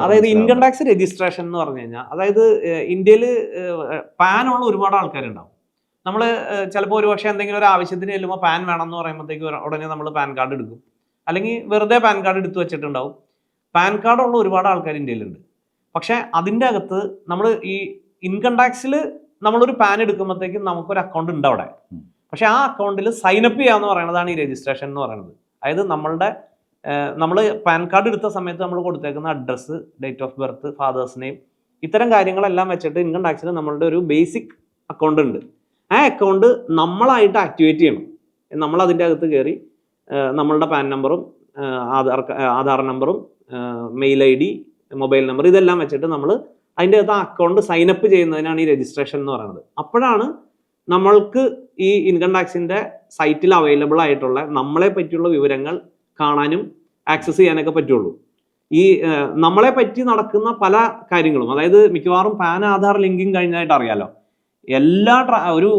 അതായത് ഇൻകം ടാക്സ് രജിസ്ട്രേഷൻ എന്ന് പറഞ്ഞു കഴിഞ്ഞാൽ അതായത് ഇന്ത്യയിൽ പാനുള്ള ഒരുപാട് ആൾക്കാരുണ്ടാവും. നമ്മൾ ചിലപ്പോൾ ഒരു പക്ഷേ എന്തെങ്കിലും ഒരു ആവശ്യത്തിന് ചെല്ലുമ്പോൾ പാൻ വേണം എന്ന് പറയുമ്പോഴത്തേക്ക് ഉടനെ നമ്മൾ പാൻ കാർഡ് എടുക്കും. അല്ലെങ്കിൽ വെറുതെ പാൻ കാർഡ് എടുത്തു വെച്ചിട്ടുണ്ടാവും. പാൻ കാർഡുള്ള ഒരുപാട് ആൾക്കാർ ഇന്ത്യയിലുണ്ട്. പക്ഷേ അതിന്റെ അകത്ത് നമ്മൾ ഈ ഇൻകം ടാക്സിൽ നമ്മളൊരു പാൻ എടുക്കുമ്പോഴത്തേക്കും നമുക്കൊരു അക്കൗണ്ട് ഉണ്ട് അവിടെ. പക്ഷേ ആ അക്കൗണ്ടിൽ സൈനപ്പ് ചെയ്യുക എന്ന് പറയുന്നതാണ് ഈ രജിസ്ട്രേഷൻ എന്ന് പറയുന്നത്. അതായത് നമ്മളുടെ നമ്മൾ പാൻ കാർഡ് എടുത്ത സമയത്ത് നമ്മൾ കൊടുത്തേക്കുന്ന address date of birth father's name ഇത്തരം കാര്യങ്ങളെല്ലാം വെച്ചിട്ട് ഇൻകം ടാക്സിൽ നമ്മളുടെ ഒരു ബേസിക് അക്കൗണ്ട് ഉണ്ട്. ആ അക്കൗണ്ട് നമ്മളായിട്ട് ആക്ടിവേറ്റ് ചെയ്യണം. നമ്മൾ അതിന്റെ അകത്ത് കയറി നമ്മളുടെ പാൻ നമ്പറും ആധാർ ആധാർ നമ്പറും mail I D mobile number ഇതെല്ലാം വെച്ചിട്ട് നമ്മൾ അതിന്റെ അകത്ത് ആ അക്കൗണ്ട് സൈനപ്പ് ചെയ്യുന്നതിനാണ് ഈ രജിസ്ട്രേഷൻ എന്ന് പറയുന്നത്. അപ്പോഴാണ് നമ്മൾക്ക് ഈ ഇൻകം ടാക്സിന്റെ സൈറ്റിൽ അവൈലബിൾ ആയിട്ടുള്ള നമ്മളെ പറ്റിയുള്ള വിവരങ്ങൾ കാണാനും ആക്സസ് ചെയ്യാനൊക്കെ പറ്റുള്ളൂ. ഈ നമ്മളെ പറ്റി നടക്കുന്ന പല കാര്യങ്ങളും അതായത് മിക്കവാറും പാൻ ആധാർ ലിങ്കിങ് കഴിഞ്ഞതായിട്ട് അറിയാലോ. എല്ലാ ഒരു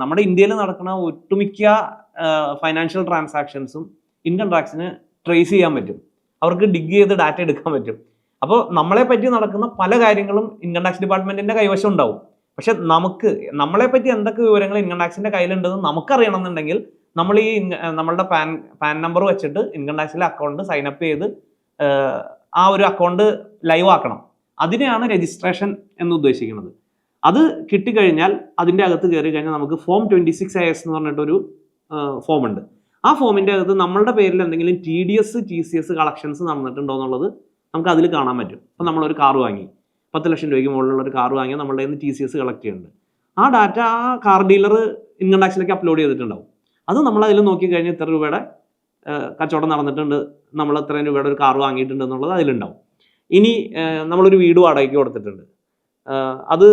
നമ്മുടെ ഇന്ത്യയിൽ നടക്കുന്ന ഒട്ടുമിക്ക ഫൈനാൻഷ്യൽ ട്രാൻസാക്ഷൻസും ഇൻകം ടാക്സിന് ട്രേസ് ചെയ്യാൻ പറ്റും. അവർക്ക് ഡിഗ് ചെയ്ത് ഡാറ്റ എടുക്കാൻ പറ്റും. അപ്പോൾ നമ്മളെ പറ്റി നടക്കുന്ന പല കാര്യങ്ങളും ഇൻകം ടാക്സ് ഡിപ്പാർട്ട്മെന്റിന്റെ കൈവശം ഉണ്ടാവും. പക്ഷെ നമുക്ക് നമ്മളെ പറ്റി എന്തൊക്കെ വിവരങ്ങൾ ഇൻകം ടാക്സിന്റെ കയ്യിലുണ്ടെന്ന് നമുക്കറിയണം എന്നുണ്ടെങ്കിൽ നമ്മൾ ഈ നമ്മളുടെ പാൻ പാൻ നമ്പർ വെച്ചിട്ട് ഇൻകം ടാക്സിലെ അക്കൗണ്ട് സൈൻ അപ്പ് ചെയ്ത് ആ ഒരു അക്കൗണ്ട് ലൈവ് ആക്കണം. അതിനെയാണ് രജിസ്ട്രേഷൻ എന്ന് ഉദ്ദേശിക്കുന്നത്. അത് കിട്ടിക്കഴിഞ്ഞാൽ അതിന്റെ അകത്ത് കയറി കഴിഞ്ഞാൽ നമുക്ക് form twenty six A S എന്ന് പറഞ്ഞിട്ടൊരു ഫോം ഉണ്ട്. ആ ഫോമിന്റെ അകത്ത് നമ്മളുടെ പേരിൽ എന്തെങ്കിലും T D S T C S collections നടന്നിട്ടുണ്ടോ എന്നുള്ളത് നമുക്ക് അതിൽ കാണാൻ പറ്റും. ഇപ്പം നമ്മളൊരു കാർ വാങ്ങി. പത്ത് ലക്ഷം രൂപയ്ക്ക് മുകളിലുള്ള ഒരു കാർ വാങ്ങി നമ്മളുടെ കയ്യിൽ നിന്ന് ടി സി എസ് കളക്ട് ചെയ്യുന്നുണ്ട്. ആ ഡാറ്റ ആ കാർ ഡീലർ ഇൻകം ടാക്സിലേക്ക് അപ്ലോഡ് ചെയ്തിട്ടുണ്ടാവും. അത് നമ്മൾ അതിൽ നോക്കിക്കഴിഞ്ഞാൽ ഇത്ര രൂപയുടെ കച്ചവടം നടന്നിട്ടുണ്ട്. നമ്മൾ ഇത്രയും രൂപയുടെ ഒരു കാർ വാങ്ങിയിട്ടുണ്ട് എന്നുള്ളത് അതിലുണ്ടാവും. ഇനി നമ്മളൊരു വീട് വാടകയ്ക്ക് കൊടുത്തിട്ടുണ്ട്. അത്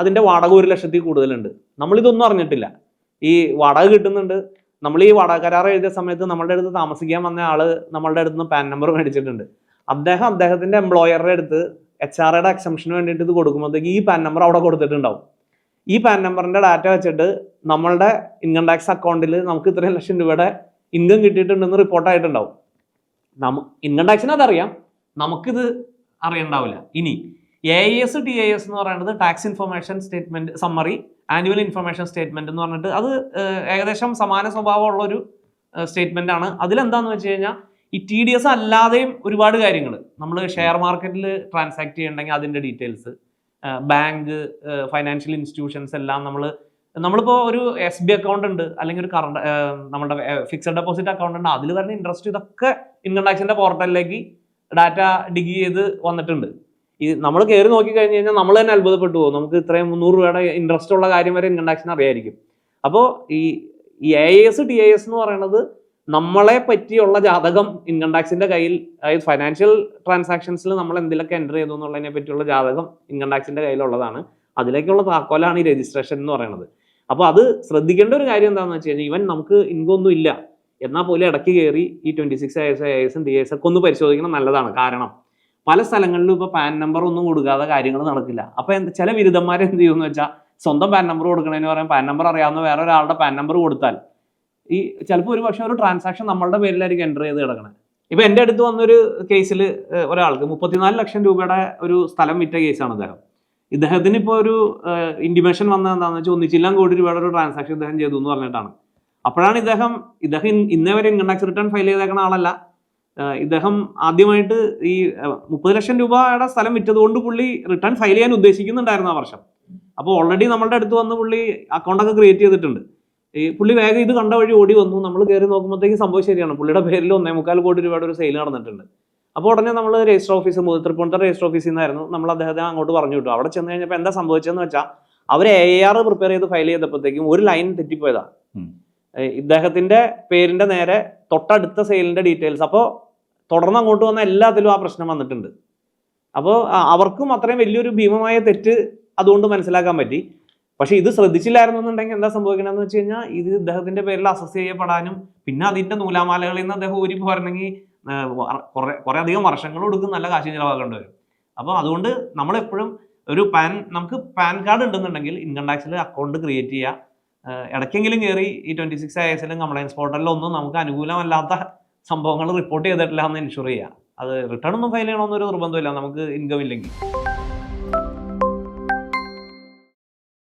അതിന്റെ വാടക ഒരു ലക്ഷത്തിൽ കൂടുതലുണ്ട്. നമ്മളിതൊന്നും അറിഞ്ഞിട്ടില്ല. ഈ വാടക കിട്ടുന്നുണ്ട്. നമ്മൾ ഈ വാടക കരാർ എഴുതിയ സമയത്ത് നമ്മളുടെ അടുത്ത് താമസിക്കാൻ വന്ന ആൾ നമ്മളുടെ അടുത്ത് നിന്ന് പാൻ നമ്പർ മേടിച്ചിട്ടുണ്ട്. അദ്ദേഹം അദ്ദേഹത്തിന്റെ എംപ്ലോയറുടെ അടുത്ത് എച്ച് ആർ ഐയുടെ എക്സംഷന് വേണ്ടിയിട്ട് ഇത് കൊടുക്കുമ്പോഴത്തേക്ക് ഈ പാൻ നമ്പർ അവിടെ കൊടുത്തിട്ടുണ്ടാവും. ഈ പാൻ നമ്പറിന്റെ ഡാറ്റ വെച്ചിട്ട് നമ്മളുടെ ഇൻകം ടാക്സ് അക്കൗണ്ടിൽ നമുക്ക് ഇത്രയും ലക്ഷം രൂപയുടെ ഇൻകം കിട്ടിയിട്ടുണ്ടെന്ന് റിപ്പോർട്ടായിട്ടുണ്ടാവും നമ്മ ഇൻകം ടാക്സിന് അതറിയാം. നമുക്കിത് അറിയണ്ടാവില്ല. ഇനി A S T A S എന്ന് പറയുന്നത് tax information statement summary annual information statement എന്ന് പറഞ്ഞിട്ട് അത് ഏകദേശം സമാന സ്വഭാവമുള്ള ഒരു സ്റ്റേറ്റ്മെന്റ് ആണ്. അതിലെന്താന്ന് വെച്ച് കഴിഞ്ഞാൽ ഈ ടി ഡി എസ് അല്ലാതെയും ഒരുപാട് കാര്യങ്ങൾ നമ്മൾ ഷെയർ മാർക്കറ്റിൽ ട്രാൻസാക്ട് ചെയ്യണമെങ്കിൽ അതിന്റെ ഡീറ്റെയിൽസ് ബാങ്ക് ഫൈനാൻഷ്യൽ ഇൻസ്റ്റിറ്റ്യൂഷൻസ് എല്ലാം നമ്മൾ നമ്മളിപ്പോൾ ഒരു എസ് ബി അക്കൗണ്ട് ഉണ്ട് അല്ലെങ്കിൽ ഒരു കറണ്ട് നമ്മുടെ ഫിക്സഡ് ഡെപ്പോസിറ്റ് അക്കൗണ്ട് ഉണ്ട് അതിൽ വരുന്ന ഇൻട്രസ്റ്റ് ഇതൊക്കെ ഇൻകം ടാക്സിന്റെ പോർട്ടലിലേക്ക് ഡാറ്റ ഡിഗ് ചെയ്ത് വന്നിട്ടുണ്ട്. ഈ നമ്മൾ കയറി നോക്കി കഴിഞ്ഞ് കഴിഞ്ഞാൽ നമ്മൾ തന്നെ അത്ഭുതപ്പെട്ടു പോകും. നമുക്ക് ഇത്രയും മുന്നൂറ് രൂപയുടെ ഇൻട്രസ്റ്റ് ഉള്ള കാര്യം വരെ ഇൻകം ടാക്സിന് അറിയായിരിക്കും. അപ്പോൾ ഈ എ എസ് ടി എസ് എന്ന് പറയുന്നത് നമ്മളെ പറ്റിയുള്ള ജാതകം ഇൻകം ടാക്സിന്റെ കയ്യിൽ അതായത് ഫൈനാൻഷ്യൽ ട്രാൻസാക്ഷൻസിൽ നമ്മൾ എന്തിലൊക്കെ എന്റർ ചെയ്തു എന്നുള്ളതിനെ പറ്റിയുള്ള ജാതകം ഇൻകം ടാക്സിന്റെ കയ്യിലുള്ളതാണ്. അതിലേക്കുള്ള താക്കോലാണ് ഈ രജിസ്ട്രേഷൻ എന്ന് പറയുന്നത്. അപ്പോൾ അത് ശ്രദ്ധിക്കേണ്ട ഒരു കാര്യം എന്താണെന്ന് വെച്ച് കഴിഞ്ഞാൽ ഇവൻ നമുക്ക് ഇൻകം ഒന്നും ഇല്ല. എന്നാൽ പോലും ഇടയ്ക്ക് കയറി ഈ ട്വന്റി സിക്സ് എസ് ഐ എസും ഡി എസ് ഒക്കെ ഒന്ന് പരിശോധിക്കണം നല്ലതാണ്. കാരണം പല സ്ഥലങ്ങളിലും ഇപ്പോൾ പാൻ നമ്പർ ഒന്നും കൊടുക്കാതെ കാര്യങ്ങൾ നടക്കില്ല. അപ്പോൾ എന്താ ചില ബിരുദന്മാർ എന്ത് ചെയ്യുമെന്ന് വെച്ചാൽ സ്വന്തം പാൻ നമ്പർ കൊടുക്കണമെന്ന് പറയാൻ പാൻ നമ്പർ അറിയാവുന്ന വേറെ ഒരാളുടെ പാൻ നമ്പർ കൊടുത്താൽ ഈ ചിലപ്പോൾ ഒരു പക്ഷേ ഒരു ട്രാൻസാക്ഷൻ നമ്മളുടെ പേരിലായിരിക്കും എന്റർ ചെയ്ത് കിടക്കണേ. ഇപ്പൊ എന്റെ അടുത്ത് വന്നൊരു കേസിൽ ഒരാൾക്ക് മുപ്പത്തിനാല് ലക്ഷം രൂപയുടെ ഒരു സ്ഥലം വിറ്റ കേസാണ് അദ്ദേഹം. ഇദ്ദേഹത്തിന് ഇപ്പോൾ ഒരു ഇൻഡിമേഷൻ വന്നത് എന്താണെന്ന് വെച്ചാൽ ഒന്നിച്ചില്ലാൻ കോടി രൂപയുടെ ഒരു ട്രാൻസാക്ഷൻ ഇദ്ദേഹം ചെയ്തു എന്ന് പറഞ്ഞിട്ടാണ്. അപ്പോഴാണ് ഇദ്ദേഹം ഇദ്ദേഹം ഇന്നേ വരെ ഇൻകം ടാക്സ് റിട്ടേൺ ഫയൽ ചെയ്തേക്കുന്ന ആളല്ല. ഇദ്ദേഹം ആദ്യമായിട്ട് ഈ മുപ്പത് ലക്ഷം രൂപയുടെ സ്ഥലം വിറ്റതുകൊണ്ട് പുള്ളി റിട്ടേൺ ഫയൽ ചെയ്യാൻ ഉദ്ദേശിക്കുന്നുണ്ടായിരുന്നു ആ വർഷം. അപ്പോൾ ഓൾറെഡി നമ്മളുടെ അടുത്ത് വന്ന് പുള്ളി അക്കൗണ്ടൊക്കെ ക്രിയേറ്റ് ചെയ്തിട്ടുണ്ട്. ഈ പുള്ളി വേഗം ഇത് കണ്ട വഴി ഓടി വന്നു. നമ്മൾ കയറി നോക്കുമ്പോഴത്തേക്കും സംഭവം ശരിയാണ്. പുള്ളിയുടെ പേരിൽ ഒന്നേ മുക്കാൽ കോടി രൂപയുടെ ഒരു സെയിൽ നടന്നിട്ടുണ്ട്. അപ്പോൾ ഉടനെ നമ്മൾ രജിസ്റ്റർ ഓഫീസ് മുതൽ തൃപ്പൂണിത്തറ രജിസ്റ്റർ ഓഫീസിൽ നിന്നായിരുന്നു. നമ്മൾ അദ്ദേഹത്തെ അങ്ങോട്ട് പറഞ്ഞു വിട്ടു. അവിടെ ചെന്ന് കഴിഞ്ഞപ്പോൾ എന്താ സംഭവിച്ചതെന്ന് വെച്ചാൽ അവർ എ ആർ പ്രിപ്പയർ ചെയ്ത് ഫയൽ ചെയ്തപ്പോഴത്തേക്കും ഒരു ലൈൻ തെറ്റിപ്പോയതാ. ഉം. ഇദ്ദേഹത്തിന്റെ പേരിന്റെ നേരെ തൊട്ടടുത്ത സെയിലിന്റെ ഡീറ്റെയിൽസ് അപ്പോൾ തുടർന്ന് അങ്ങോട്ട് വന്ന എല്ലാത്തിലും ആ പ്രശ്നം വന്നിട്ടുണ്ട്. അപ്പോൾ അവർക്കും അത്രയും വലിയൊരു ഭീമമായ തെറ്റ് അതുകൊണ്ട് മനസ്സിലാക്കാൻ പറ്റി. പക്ഷെ ഇത് ശ്രദ്ധിച്ചില്ലായിരുന്നു എന്നുണ്ടെങ്കിൽ എന്താ സംഭവിക്കണമെന്ന് വെച്ച് കഴിഞ്ഞാൽ ഇത് ഇദ്ദേഹത്തിന്റെ പേരിൽ അസസ് ചെയ്യപ്പെടാനും പിന്നെ അതിന്റെ നൂലാമാലകളിൽ നിന്ന് അദ്ദേഹം ഊരി പോരണമെങ്കിൽ കുറെ കുറേ അധികം വർഷങ്ങൾ കൊടുക്കും നല്ല കാശ് ചിലവാക്കേണ്ടി വരും. അപ്പോൾ അതുകൊണ്ട് നമ്മളെപ്പോഴും ഒരു പാൻ നമുക്ക് പാൻ കാർഡ് ഉണ്ടെന്നുണ്ടെങ്കിൽ ഇൻകം ടാക്സിൽ അക്കൗണ്ട് ക്രിയേറ്റ് ചെയ്യുക ഇടയ്ക്കെങ്കിലും കയറി ഈ ട്വന്റി സിക്സ് ഐ എസിലും കംപ്ലൈൻസ് പോർട്ടലിലൊന്നും നമുക്ക് അനുകൂലമല്ലാത്ത സംഭവങ്ങൾ റിപ്പോർട്ട് ചെയ്തിട്ടില്ല എന്ന് ഇൻഷുർ ചെയ്യുക അത് റിട്ടേൺ ഒന്നും ഫയൽ ചെയ്യണമെന്നൊരു നിർബന്ധമില്ല. നമുക്ക് ഇൻകം ഇല്ലെങ്കിൽ.